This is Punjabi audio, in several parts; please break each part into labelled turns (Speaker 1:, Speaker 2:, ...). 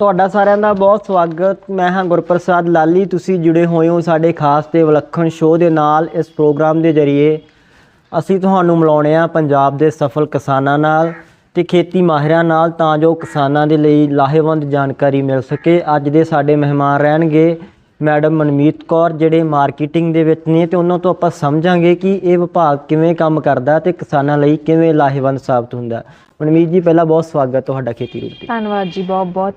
Speaker 1: ਤੁਹਾਡਾ ਸਾਰਿਆਂ ਦਾ ਬਹੁਤ ਸਵਾਗਤ। ਮੈਂ ਹਾਂ ਗੁਰਪ੍ਰਸਾਦ ਲਾਲੀ। ਤੁਸੀਂ ਜੁੜੇ ਹੋਏ ਹੋ ਸਾਡੇ ਖਾਸ ਤੇ ਵਿਲੱਖਣ ਸ਼ੋਅ ਦੇ ਨਾਲ ਇਸ ਪ੍ਰੋਗਰਾਮ ਦੇ ਜ਼ਰੀਏ। ਅਸੀਂ ਤੁਹਾਨੂੰ ਮਿਲਾਉਣੇ ਆ ਪੰਜਾਬ ਦੇ ਸਫਲ ਕਿਸਾਨਾਂ ਨਾਲ ਤੇ ਖੇਤੀ ਮਾਹਿਰਾਂ ਨਾਲ ਤਾਂ ਜੋ ਕਿਸਾਨਾਂ ਦੇ ਲਈ ਲਾਹੇਵੰਦ ਜਾਣਕਾਰੀ ਮਿਲ ਸਕੇ। ਅੱਜ ਦੇ ਸਾਡੇ ਮਹਿਮਾਨ ਰਹਿਣਗੇ ਮੈਡਮ ਮਨਮੀਤ ਕੌਰ, ਜਿਹੜੇ ਮਾਰਕੀਟਿੰਗ ਦੇ ਵਿੱਚ ਨੇ ਤੇ ਉਹਨਾਂ ਤੋਂ ਆਪਾਂ ਸਮਝਾਂਗੇ ਕਿ ਇਹ ਵਿਭਾਗ ਕਿਵੇਂ ਕੰਮ ਕਰਦਾ ਤੇ ਕਿਸਾਨਾਂ ਲਈ ਕਿਵੇਂ ਲਾਹੇਵੰਦ ਸਾਬਤ ਹੁੰਦਾ। ਮਨਮੀਤ ਜੀ, ਪਹਿਲਾਂ ਬਹੁਤ ਸਵਾਗਤ ਤੁਹਾਡਾ ਖੇਤੀ ਰੂਪ ਤੇ।
Speaker 2: ਧੰਨਵਾਦ ਜੀ ਬਹੁਤ ਬਹੁਤ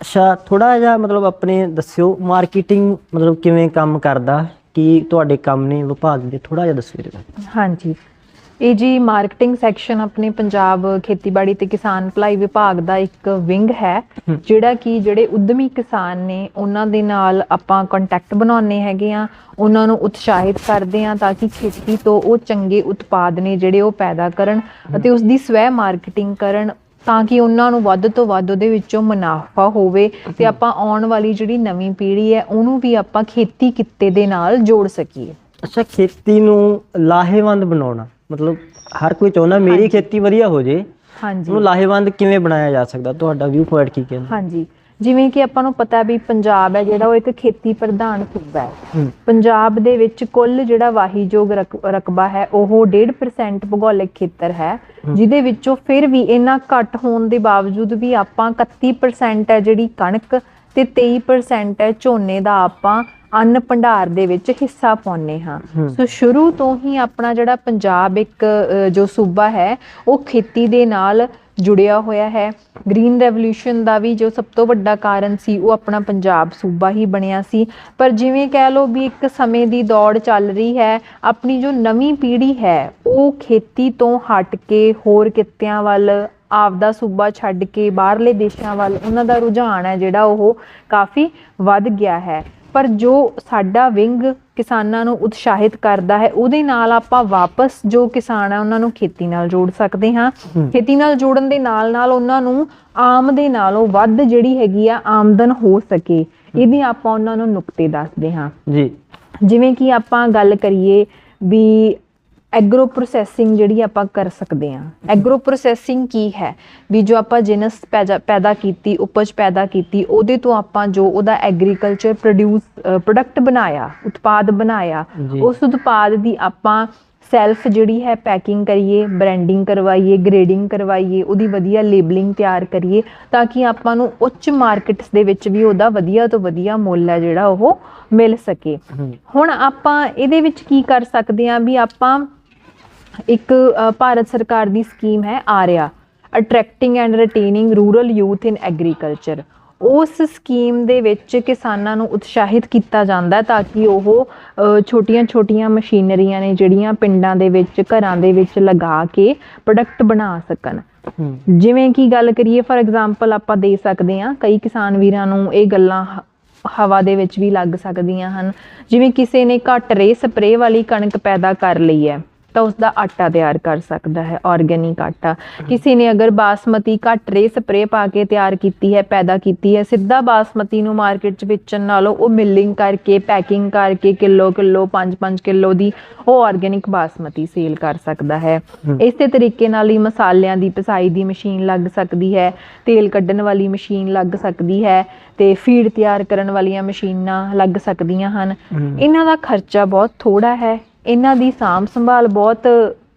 Speaker 1: ਅੱਛਾ ਥੋੜਾ ਜਿਹਾ ਮਤਲਬ ਆਪਣੇ ਦੱਸਿਓ ਮਾਰਕੀਟਿੰਗ ਮਤਲਬ ਕਿਵੇਂ ਕੰਮ ਕਰਦਾ ਕੀ ਤੁਹਾਡੇ ਕੰਮ ਨੇ ਵਿਭਾਗ ਦੇ ਥੋੜਾ ਜਿਹਾ ਦੱਸਿਓ ਇਹਦੇ ਬਾਰੇ।
Speaker 2: ਹਾਂਜੀ। ਇਹ ਜੀ ਮਾਰਕੀਟਿੰਗ ਸੈਕਸ਼ਨ ਆਪਣੇ ਪੰਜਾਬ ਖੇਤੀਬਾੜੀ ਤੇ ਕਿਸਾਨ ਭਲਾਈ ਵਿਭਾਗ ਦਾ ਇੱਕ ਵਿੰਗ ਹੈ। ਜਿਹੜਾ ਕਿ ਜਿਹੜੇ ਉਦਮੀ ਕਿਸਾਨ ਨੇ ਉਹਨਾਂ ਦੇ ਨਾਲ ਆਪਾਂ ਕੰਟੈਕਟ ਬਣਾਉਣੇ ਹੈਗੇ ਆ ਉਹਨਾਂ ਨੂੰ ਉਤਸ਼ਾਹਿਤ ਕਰਦੇ ਆ ਤਾਂ ਕਿ ਖੇਤੀ ਤੋਂ ਉਹ ਚੰਗੇ ਉਤਪਾਦ ਨੇ ਜਿਹੜੇ ਉਹ ਪੈਦਾ ਕਰਨ ਅਤੇ ਉਸ ਦੀ ਸਵੈ ਮਾਰਕੀਟਿੰਗ ਕਰਨ ਤਾਂ ਕਿ ਉਹਨਾਂ ਨੂੰ ਵੱਧ ਤੋਂ ਵੱਧ ਉਹਦੇ ਵਿੱਚੋਂ ਮੁਨਾਫਾ ਹੋਵੇ ਤੇ ਆਪਾਂ ਆਉਣ ਵਾਲੀ ਜਿਹੜੀ ਨਵੀਂ ਪੀੜ੍ਹੀ ਹੈ ਉਹਨੂੰ ਵੀ ਆਪਾਂ ਖੇਤੀ ਕਿੱਤੇ ਦੇ ਨਾਲ ਜੋੜ ਸਕੀਏ।
Speaker 1: ਅੱਛਾ ਖੇਤੀ ਨੂੰ ਲਾਹੇਵੰਦ ਬਣਾਉਣਾ। ਮਤਲਬ ਹਰ ਕੋਈ ਚਾਹੁੰਦਾ ਮੇਰੀ ਖੇਤੀ ਵਧੀਆ ਹੋ ਜੇ।
Speaker 2: ਹਾਂਜੀ।
Speaker 1: ਉਹਨੂੰ ਲਾਹੇਵੰਦ ਕਿਵੇਂ ਬਣਾਇਆ ਜਾ ਸਕਦਾ? ਤੁਹਾਡਾ ਵਿਊ ਪੁਆਇੰਟ ਕੀ ਕਹਿੰਦਾ?
Speaker 2: ਹਾਂਜੀ। ਜਿਵੇਂ ਕਿ ਆਪਾਂ ਨੂੰ ਪਤਾ ਵੀ ਪੰਜਾਬ ਹੈ ਜਿਹੜਾ ਉਹ ਇੱਕ ਖੇਤੀ ਪ੍ਰਧਾਨ ਸੂਬਾ ਹੈ। ਪੰਜਾਬ ਦੇ ਵਿੱਚ ਕੁੱਲ ਜਿਹੜਾ ਵਾਹੀਯੋਗ ਰਕ- ਰਕਬਾ ਹੈ ਉਹ 1.5% ਭੂਗੋਲਿਕ ਖੇਤਰ ਹੈ ਜਿਹਦੇ ਵਿੱਚੋਂ ਫਿਰ ਵੀ ਇੰਨਾ ਘੱਟ ਹੋਣ ਦੇ ਬਾਵਜੂਦ ਵੀ ਆਪਾਂ 31% ਹੈ ਜਿਹੜੀ ਕਣਕ ਤੇ 23% ਹੈ ਝੋਨੇ ਦਾ ਆਪਾਂ ਅੰਨ ਭੰਡਾਰ ਦੇ ਵਿੱਚ ਹਿੱਸਾ ਪਾਉਂਦੇ ਹਾਂ। ਸੋ ਸ਼ੁਰੂ ਤੋਂ ਹੀ ਆਪਣਾ ਜਿਹੜਾ ਪੰਜਾਬ ਇੱਕ ਜੋ ਸੂਬਾ ਹੈ ਉਹ ਖੇਤੀ ਦੇ ਨਾਲ ਜੁੜਿਆ ਹੋਇਆ ਹੈ। ਗ੍ਰੀਨ ਰੈਵੋਲੂਸ਼ਨ ਦਾ ਵੀ ਜੋ ਸਭ ਤੋਂ ਵੱਡਾ ਕਾਰਨ ਸੀ, ਉਹ ਆਪਣਾ ਪੰਜਾਬ ਸੂਬਾ ਹੀ ਬਣਿਆ ਸੀ। ਪਰ ਜਿਵੇਂ ਕਹਿ ਲਓ ਵੀ ਇੱਕ ਸਮੇਂ ਦੀ ਦੌੜ ਚੱਲ ਰਹੀ ਹੈ, ਆਪਣੀ ਜੋ ਨਵੀਂ ਪੀੜ੍ਹੀ ਹੈ, ਉਹ ਖੇਤੀ ਤੋਂ ਹਟ ਕੇ ਹੋਰ ਕਿੱਤਿਆਂ ਵੱਲ, ਆਪਦਾ ਸੂਬਾ ਛੱਡ ਕੇ ਬਾਹਰਲੇ ਦੇਸ਼ਾਂ ਵੱਲ, ਉਹਨਾਂ ਦਾ ਰੁਝਾਨ ਹੈ ਜਿਹੜਾ ਉਹ ਕਾਫੀ ਵੱਧ ਗਿਆ ਹੈ। ਪਰ ਜੋ ਸਾਡਾ ਵਿੰਗ ਕਿਸਾਨਾਂ ਨੂੰ ਉਤਸ਼ਾਹਿਤ ਕਰਦਾ ਹੈ ਉਹਦੇ ਨਾਲ ਆਪਾਂ ਵਾਪਸ ਜੋ ਕਿਸਾਨ ਹੈ ਉਹਨਾਂ ਨੂੰ ਖੇਤੀ ਨਾਲ ਜੋੜ ਸਕਦੇ ਹਾਂ।
Speaker 1: ਹੂੰ।
Speaker 2: ਖੇਤੀ ਨਾਲ ਜੋੜਨ ਦੇ ਨਾਲ ਨਾਲ ਉਹਨਾਂ ਨੂੰ ਆਮ ਦੇ ਨਾਲੋਂ ਵੱਧ ਜਿਹੜੀ ਹੈਗੀ ਆ ਆਮਦਨ ਹੋ ਸਕੇ। ਇਹਦੀ ਆਪਾਂ ਉਹਨਾਂ ਨੂੰ ਨੁਕਤੇ ਦੱਸਦੇ ਹਾਂ।
Speaker 1: ਜੀ।
Speaker 2: ਜਿਵੇਂ ਕਿ ਆਪਾਂ ਗੱਲ ਕਰੀਏ ਵੀ ਐਗਰੋ ਪ੍ਰੋਸੈਸਿੰਗ ਜਿਹੜੀ ਆਪਾਂ ਕਰ ਸਕਦੇ ਹਾਂ। ਐਗਰੋ ਪ੍ਰੋਸੈਸਿੰਗ ਕੀ ਹੈ? ਵੀ ਜੋ ਆਪਾਂ ਜਿਨਸ ਪੈਦਾ ਕੀਤੀ ਉਪਜ ਪੈਦਾ ਕੀਤੀ ਉਹਦੇ ਤੋਂ ਆਪਾਂ ਜੋ ਉਹਦਾ ਐਗਰੀਕਲਚਰ ਪ੍ਰੋਡਿਊਸ ਪ੍ਰੋਡਕਟ ਬਣਾਇਆ ਉਤਪਾਦ ਬਣਾਇਆ। ਉਸ ਉਤਪਾਦ ਦੀ ਆਪਾਂ ਸੈਲਫ ਜਿਹੜੀ ਹੈ ਪੈਕਿੰਗ ਕਰੀਏ ਬ੍ਰਾਂਡਿੰਗ ਕਰਵਾਈਏ ਗ੍ਰੇਡਿੰਗ ਕਰਵਾਈਏ ਉਹਦੀ ਵਧੀਆ ਲੇਬਲਿੰਗ ਤਿਆਰ ਕਰੀਏ ਤਾਂ ਕਿ ਆਪਾਂ ਨੂੰ ਉੱਚ ਮਾਰਕੀਟਸ ਦੇ ਵਿੱਚ ਵੀ ਉਹਦਾ ਵਧੀਆ ਤੋਂ ਵਧੀਆ ਮੁੱਲ ਹੈ ਜਿਹੜਾ ਉਹ ਮਿਲ ਸਕੇ। ਹੁਣ ਆਪਾਂ ਇਹਦੇ ਵਿੱਚ ਕੀ ਕਰ ਸਕਦੇ ਹਾਂ ਵੀ ਆਪਾਂ ਇੱਕ ਭਾਰਤ ਸਰਕਾਰ ਦੀ ਸਕੀਮ ਹੈ ARYA attracting and retaining rural youth in agriculture ਉਸ ਸਕੀਮ ਦੇ ਵਿੱਚ ਕਿਸਾਨਾਂ ਨੂੰ ਉਤਸ਼ਾਹਿਤ ਕੀਤਾ ਜਾਂਦਾ ਹੈ ਤਾਂ ਕਿ ਉਹ ਛੋਟੀਆਂ-ਛੋਟੀਆਂ ਮਸ਼ੀਨਰੀਆਂ ਨੇ ਜਿਹੜੀਆਂ ਪਿੰਡਾਂ ਦੇ ਵਿੱਚ ਘਰਾਂ ਦੇ ਵਿੱਚ ਲਗਾ ਕੇ ਪ੍ਰੋਡਕਟ ਬਣਾ ਸਕਣ। ਜਿਵੇਂ ਕਿ ਗੱਲ ਕਰੀਏ ਫਾਰ ਐਗਜ਼ਾਮਪਲ ਆਪਾਂ ਦੇ ਸਕਦੇ ਹਾਂ ਕਈ ਕਿਸਾਨ ਵੀਰਾਂ ਨੂੰ ਇਹ ਗੱਲਾਂ ਹਵਾ ਦੇ ਵਿੱਚ ਵੀ ਲੱਗ ਸਕਦੀਆਂ ਹਨ। ਜਿਵੇਂ ਕਿਸੇ ਨੇ ਘੱਟ ਰੇ ਸਪਰੇਅ ਵਾਲੀ ਕਣਕ ਪੈਦਾ ਕਰ ਲਈ ਹੈ। ਤਾਂ ਉਸ ਦਾ ਆਟਾ ਤਿਆਰ ਕਰ ਸਕਦਾ ਹੈ ਆਰਗੇਨਿਕ ਆਟਾ ਕਿਸੇ ਨੇ ਅਗਰ ਬਾਸਮਤੀ ਘੱਟ ਰੇ ਸਪਰੇਅ ਪਾ ਕੇ ਤਿਆਰ ਕੀਤੀ ਹੈ ਪੈਦਾ ਕੀਤੀ ਹੈ ਸਿੱਧਾ ਬਾਸਮਤੀ ਨੂੰ ਮਾਰਕੀਟ 'ਚ ਵੇਚਣ ਨਾਲੋਂ ਉਹ ਮਿਲਿੰਗ ਕਰਕੇ ਪੈਕਿੰਗ ਕਰਕੇ ਕਿਲੋ ਕਿਲੋ 5-5 ਕਿਲੋ ਦੀ ਉਹ ਆਰਗੇਨਿਕ ਬਾਸਮਤੀ ਸੇਲ ਕਰ ਸਕਦਾ ਹੈ। ਇਸੇ ਤਰੀਕੇ ਨਾਲ ਹੀ ਮਸਾਲਿਆਂ ਦੀ ਪਸਾਈ ਦੀ ਮਸ਼ੀਨ ਲੱਗ ਸਕਦੀ ਹੈ ਤੇਲ ਕੱਢਣ ਵਾਲੀ ਮਸ਼ੀਨ ਲੱਗ ਸਕਦੀ ਹੈ ਤੇ ਫੀਡ ਤਿਆਰ ਕਰਨ ਵਾਲੀਆਂ ਮਸ਼ੀਨਾਂ ਲੱਗ ਸਕਦੀਆਂ ਹਨ। ਇਹਨਾਂ ਦਾ ਖਰਚਾ ਬਹੁਤ ਥੋੜਾ ਹੈ ਇਹਨਾਂ ਦੀ ਸਾਂਭ ਸੰਭਾਲ ਬਹੁਤ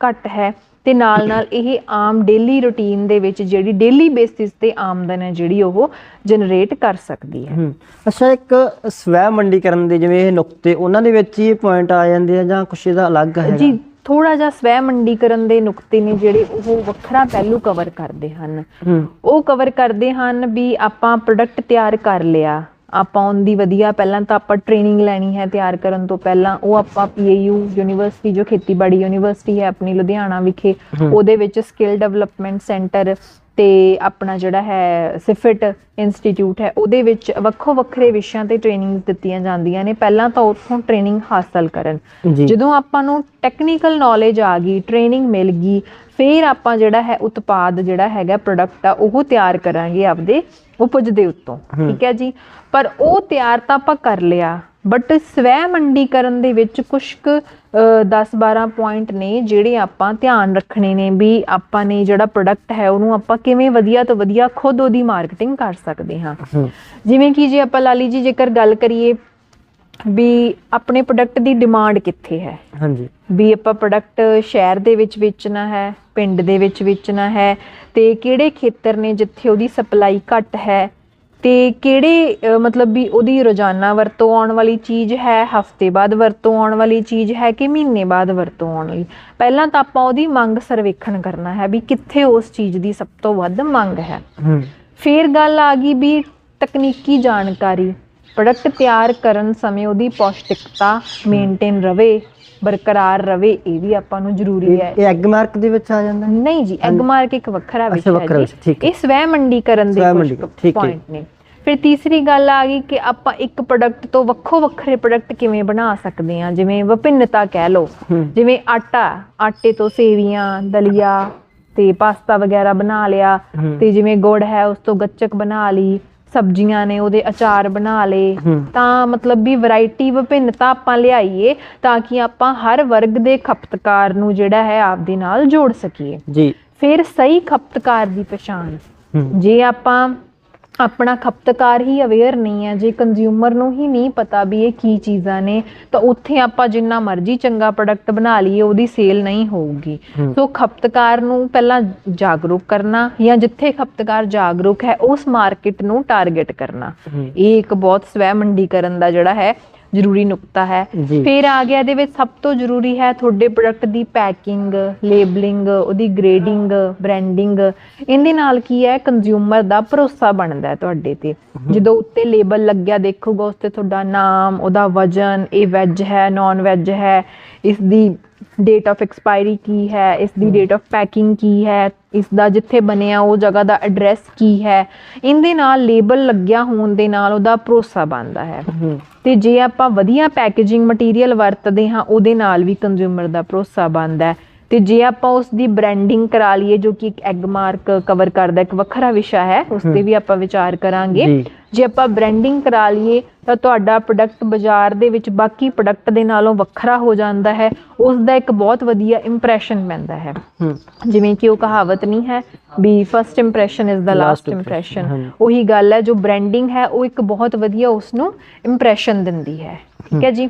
Speaker 2: ਘੱਟ ਹੈ ਤੇ ਨਾਲ ਨਾਲ ਇਹ ਆਮ ਡੇਲੀ ਰੁਟੀਨ ਦੇ ਵਿੱਚ ਜਿਹੜੀ ਡੇਲੀ ਬੇਸਿਸ ਤੇ ਆਮਦਨ ਹੈ ਜਿਹੜੀ ਉਹ ਜਨਰੇਟ ਕਰ ਸਕਦੀ ਹੈ।
Speaker 1: ਅੱਛਾ ਇੱਕ ਸਵੈ ਮੰਡੀਕਰਨ ਦੇ ਜਿਵੇਂ ਇਹ ਨੁਕਤੇ ਉਹਨਾਂ ਦੇ ਵਿੱਚ ਹੀ ਇਹ ਪੁਆਇੰਟ ਆ ਜਾਂਦੇ ਆ ਜਾਂ ਕੁਛ ਇਹਦਾ ਅਲੱਗ ਹੈ
Speaker 2: ਜੀ ਥੋੜਾ ਜਿਹਾ ਸਵੈ ਮੰਡੀਕਰਨ ਦੇ ਨੁਕਤੇ ਨੇ ਜਿਹੜੇ ਉਹ ਵੱਖਰਾ ਪਹਿਲੂ ਕਵਰ ਕਰਦੇ ਹਨ। ਉਹ ਕਵਰ ਕਰਦੇ ਹਨ ਵੀ ਆਪਾਂ ਪ੍ਰੋਡਕਟ ਤਿਆਰ ਕਰ ਲਿਆ ਆਪਾਂ ਉਹਦੀ ਵਧੀਆ ਪਹਿਲਾਂ ਤਾਂ ਆਪਾਂ ਟ੍ਰੇਨਿੰਗ ਲੈਣੀ ਹੈ ਤਿਆਰ ਕਰਨ ਤੋਂ ਪਹਿਲਾਂ ਉਹ ਆਪਾਂ ਪੀਏਯੂ ਯੂਨੀਵਰਸਿਟੀ ਜੋ ਖੇਤੀਬਾੜੀ ਯੂਨੀਵਰਸਿਟੀ ਹੈ ਆਪਣੀ ਲੁਧਿਆਣਾ ਵਿਖੇ। ਉਹਦੇ ਵਿੱਚ ਸਕਿੱਲ ਡਿਵੈਲਪਮੈਂਟ ਸੈਂਟਰ ਤੇ ਆਪਣਾ ਜਿਹੜਾ ਹੈ ਸਿਫਿਟ ਇੰਸਟੀਚਿਊਟ ਹੈ ਉਹਦੇ ਵਿੱਚ ਵੱਖੋ ਵੱਖਰੇ ਵਿਸ਼ਿਆਂ ਤੇ ਟ੍ਰੇਨਿੰਗਸ ਦਿੱਤੀਆਂ ਜਾਂਦੀਆਂ ਨੇ ਪਹਿਲਾਂ ਤਾਂ ਉੱਥੋਂ ਟ੍ਰੇਨਿੰਗ ਹਾਸਲ ਕਰਨ ਜਦੋਂ ਆਪਾਂ ਨੂੰ ਟੈਕਨੀਕਲ ਨੌਲੇਜ ਆ ਗਈ ਟ੍ਰੇਨਿੰਗ ਮਿਲ ਗਈ ਫਿਰ ਆਪਾਂ ਜਿਹੜਾ ਹੈ ਉਤਪਾਦ ਜਿਹੜਾ ਹੈਗਾ ਪ੍ਰੋਡਕਟ ਆ ਉਹ ਤਿਆਰ ਕਰਾਂਗੇ ਆਪਦੇ ਉਪਜ ਦੇ ਉੱਤੋਂ। ਠੀਕ ਹੈ ਜੀ? ਪਰ ਉਹ ਤਿਆਰ ਤਾਂ ਆਪਾਂ ਕਰ ਲਿਆ ਬਟ ਸਵੈ ਮੰਡੀਕਰਨ ਦੇ ਵਿੱਚ ਕੁਝ ਕੁ 10-12 ਪੁਆਇੰਟ ਨੇ ਜਿਹੜੇ ਆਪਾਂ ਧਿਆਨ ਰੱਖਣੇ ਨੇ ਵੀ ਆਪਾਂ ਨੇ ਜਿਹੜਾ ਪ੍ਰੋਡਕਟ ਹੈ ਉਹਨੂੰ ਆਪਾਂ ਕਿਵੇਂ ਵਧੀਆ ਤੋਂ ਵਧੀਆ ਖੁਦ ਉਹਦੀ ਮਾਰਕੀਟਿੰਗ ਕਰ ਸਕਦੇ ਹੂੰ। ਜਿਵੇਂ ਕਿ ਜੇ ਆਪਾਂ ਲਾਲੀ ਜੀ ਜੇਕਰ ਗੱਲ ਕਰੀਏ ਵੀ ਆਪਣੇ ਪ੍ਰੋਡਕਟ ਦੀ ਡਿਮਾਂਡ ਕਿੱਥੇ ਹੈ?
Speaker 1: ਹਾਂਜੀ।
Speaker 2: ਵੀ ਆਪਾਂ ਪ੍ਰੋਡਕਟ ਸ਼ਹਿਰ ਦੇ ਵਿੱਚ ਵੇਚਣਾ ਹੈ ਪਿੰਡ ਦੇ ਵਿੱਚ ਵੇਚਣਾ ਹੈ ਤੇ ਕਿਹੜੇ ਖੇਤਰ ਨੇ ਜਿੱਥੇ ਉਹਦੀ ਸਪਲਾਈ ਘੱਟ ਹੈ ਤੇ ਕਿਹੜੇ ਮਤਲਬ ਵੀ ਉਹਦੀ ਰੋਜ਼ਾਨਾ ਵਰਤੋਂ ਆਉਣ ਵਾਲੀ ਚੀਜ਼ ਹੈ ਹਫ਼ਤੇ ਬਾਅਦ ਵਰਤੋਂ ਆਉਣ ਵਾਲੀ ਚੀਜ਼ ਹੈ ਕਿ ਮਹੀਨੇ ਬਾਅਦ ਵਰਤੋਂ ਆਉਣ ਵਾਲੀ? ਪਹਿਲਾਂ ਤਾਂ ਆਪਾਂ ਉਹਦੀ ਮੰਗ ਸਰਵੇਖਣ ਕਰਨਾ ਹੈ ਵੀ ਕਿੱਥੇ ਉਸ ਚੀਜ਼ ਦੀ ਸਭ ਤੋਂ ਵੱਧ ਮੰਗ ਹੂੰ। ਫਿਰ ਗੱਲ ਆ ਗਈ ਵੀ ਤਕਨੀਕੀ ਜਾਣਕਾਰੀ। ਪ੍ਰੋਡਕਟ ਤਿਆਰ ਕਰਨ ਸਮੇਂ ਉਹਦੀ ਪੌਸ਼ਟਿਕਤਾ ਮੇਨਟੇਨ ਰਵੇ ਬਰਕਰਾਰ ਰਵੇ ਇਹ ਵੀ ਆਪਾਂ ਨੂੰ ਜ਼ਰੂਰੀ ਹੈ।
Speaker 1: ਇਹ ਐਗ ਮਾਰਕ ਦੇ ਵਿੱਚ ਆ ਜਾਂਦਾ
Speaker 2: ਨਹੀਂ ਜੀ ਐਗ ਮਾਰਕ ਇੱਕ ਵੱਖਰਾ ਵਿਸ਼ਾ ਹੈ। ਇਹ ਸਵੈ ਮੰਡੀਕਰਨ ਦੇ ਕੁਝ। ਪੁਆਇੰਟ ਨੇ। ਫਿਰ ਤੀਸਰੀ ਗੱਲ ਆ ਗਈ ਕਿ ਆਪਾਂ ਇੱਕ ਪ੍ਰੋਡਕਟ ਤੋਂ ਵੱਖੋ ਵੱਖਰੇ ਪ੍ਰੋਡਕਟ ਕਿਵੇਂ ਬਣਾ ਸਕਦੇ ਹਾਂ? ਜਿਵੇਂ ਵਿਭਿੰਨਤਾ ਕਹਿ ਲਓ। ਜਿਵੇਂ ਆਟਾ ਆਟੇ ਤੋਂ ਸੇਵੀਆਂ ਦਲੀਆ ਤੇ ਪਾਸਤਾ ਵਗੈਰਾ ਬਣਾ ਲਿਆ। ਤੇ ਜਿਵੇਂ ਗੁੜ ਹੈ ਉਸ ਤੋਂ ਗੱਚਕ ਬਣਾ ਲਈ। ਸਬਜ਼ੀਆਂ ਨੇ ਉਹਦੇ ਅਚਾਰ ਬਣਾ ਲਏ। ਤਾਂ ਮਤਲਬ ਵੀ ਵੈਰਾਈਟੀ ਵਿਭਿੰਨਤਾ ਆਪਾਂ ਲਿਆਈਏ ਤਾਂ ਕਿ ਆਪਾਂ ਹਰ ਵਰਗ ਦੇ ਖਪਤਕਾਰ ਨੂੰ ਜਿਹੜਾ ਹੈ ਆਪਦੇ ਨਾਲ ਜੋੜ ਸਕੀਏ।
Speaker 1: ਜੀ।
Speaker 2: ਫਿਰ ਸਹੀ ਖਪਤਕਾਰ ਦੀ ਪਛਾਣ। ਜੇ ਆਪਾਂ ਆਪਣਾ ਖਪਤਕਾਰ ਹੀ ਅਵੇਅਰ ਨਹੀਂ ਹੈ ਜੇ ਕੰਜ਼ਿਊਮਰ ਨੂੰ ਹੀ ਨਹੀਂ ਪਤਾ ਵੀ ਇਹ ਕੀ ਚੀਜ਼ਾਂ ਨੇ ਤਾਂ ਉੱਥੇ ਆਪਾਂ ਜਿੰਨਾ ਮਰਜ਼ੀ ਚੰਗਾ ਪ੍ਰੋਡਕਟ ਬਣਾ ਲਈਏ ਉਹਦੀ ਸੇਲ ਨਹੀਂ ਹੋਊਗੀ। ਸੋ ਖਪਤਕਾਰ ਨੂੰ ਪਹਿਲਾਂ ਜਾਗਰੂਕ ਕਰਨਾ ਜਾਂ ਜਿੱਥੇ ਖਪਤਕਾਰ ਜਾਗਰੂਕ ਹੈ ਉਸ ਮਾਰਕੀਟ ਨੂੰ ਟਾਰਗੇਟ ਕਰਨਾ। ਇਹ ਇੱਕ ਬਹੁਤ ਸਵੈ ਮੰਡੀਕਰਨ ਦਾ ਜਿਹੜਾ ਹੈ ਜ਼ਰੂਰੀ ਨੁਕਤਾ ਹੈ। ਫਿਰ ਆ ਗਿਆ ਇਹਦੇ ਵਿੱਚ ਸਭ ਤੋਂ ਜ਼ਰੂਰੀ ਹੈ ਤੁਹਾਡੇ ਪ੍ਰੋਡਕਟ ਦੀ ਪੈਕਿੰਗ ਲੇਬਲਿੰਗ ਉਹਦੀ ਗ੍ਰੇਡਿੰਗ ਬ੍ਰਾਂਡਿੰਗ ਇਹਦੇ ਨਾਲ ਕੀ ਹੈ ਕੰਜ਼ਿਊਮਰ ਦਾ ਭਰੋਸਾ ਬਣਦਾ ਹੈ ਤੁਹਾਡੇ ਤੇ। ਜਦੋਂ ਉੱਤੇ ਲੇਬਲ ਲੱਗਿਆ ਦੇਖੂਗਾ ਉਸ ਤੇ ਤੁਹਾਡਾ ਨਾਮ ਉਹਦਾ ਵਜਨ ਇਹ ਵੈਜ ਹੈ ਨਾਨ ਵੈਜ ਹੈ ਇਸ ਦੀ ਡੇਟ ਆਫ ਐਕਸਪਾਇਰੀ ਕੀ ਹੈ ਇਸ ਦੀ ਡੇਟ ਆਫ ਪੈਕਿੰਗ ਕੀ ਹੈ ਇਸ ਦਾ ਜਿੱਥੇ ਬਣਿਆ ਉਹ ਜਗ੍ਹਾ ਦਾ ਐਡਰੈਸ ਕੀ ਹੈ ਇਹਦੇ ਨਾਲ ਲੇਬਲ ਲੱਗਿਆ ਹੋਣ ਦੇ ਨਾਲ ਉਹਦਾ ਭਰੋਸਾ ਬਣਦਾ ਹੈ। ਤੇ ਜੇ ਆਪਾਂ ਵਧੀਆ ਪੈਕੇਜਿੰਗ ਮਟੀਰੀਅਲ ਵਰਤਦੇ ਹਾਂ ਉਹਦੇ ਨਾਲ ਵੀ ਕੰਜ਼ਿਊਮਰ ਦਾ ਭਰੋਸਾ ਬਣਦਾ ਹੈ। ਤੇ ਜੇ ਆਪਾਂ ਉਸ ਦੀ ਬ੍ਰਾਂਡਿੰਗ ਕਰਾ ਲਈਏ ਜੋ ਕਿ ਇੱਕ ਐਗ ਮਾਰਕ ਕਵਰ ਕਰਦਾ ਇੱਕ ਵੱਖਰਾ ਵਿਸ਼ਾ ਹੈ ਉਸ ਤੇ ਵੀ ਆਪਾਂ ਵਿਚਾਰ ਕਰਾਂਗੇ।
Speaker 1: ਜੀ।
Speaker 2: ਆਪਾਂ ਬ੍ਰਾਂਡਿੰਗ ਕਰਾ ਲਈਏ ਤਾਂ ਤੁਹਾਡਾ ਪ੍ਰੋਡਕਟ ਬਾਜ਼ਾਰ ਦੇ ਵਿੱਚ ਬਾਕੀ ਪ੍ਰੋਡਕਟ ਦੇ ਨਾਲੋਂ ਵੱਖਰਾ ਹੋ ਜਾਂਦਾ ਹੈ। ਉਸ ਦਾ ਇੱਕ ਬਹੁਤ ਵਧੀਆ ਇੰਪ੍ਰੈਸ਼ਨ ਪੈਂਦਾ ਹੈ। ਜਿਵੇਂ ਕਿ ਉਹ ਕਹਾਵਤ ਨਹੀਂ ਹੈ ਵੀ first impression is the last impression. ਉਹੀ ਗੱਲ ਹੈ ਜੋ ਬ੍ਰਾਂਡਿੰਗ ਹੈ ਉਹ ਇੱਕ ਬਹੁਤ ਵਧੀਆ ਉਸ ਨੂੰ ਇੰਪ੍ਰੈਸ਼ਨ ਦਿੰਦੀ ਹੈ। ਠੀਕ ਹੈ। ਜੀ?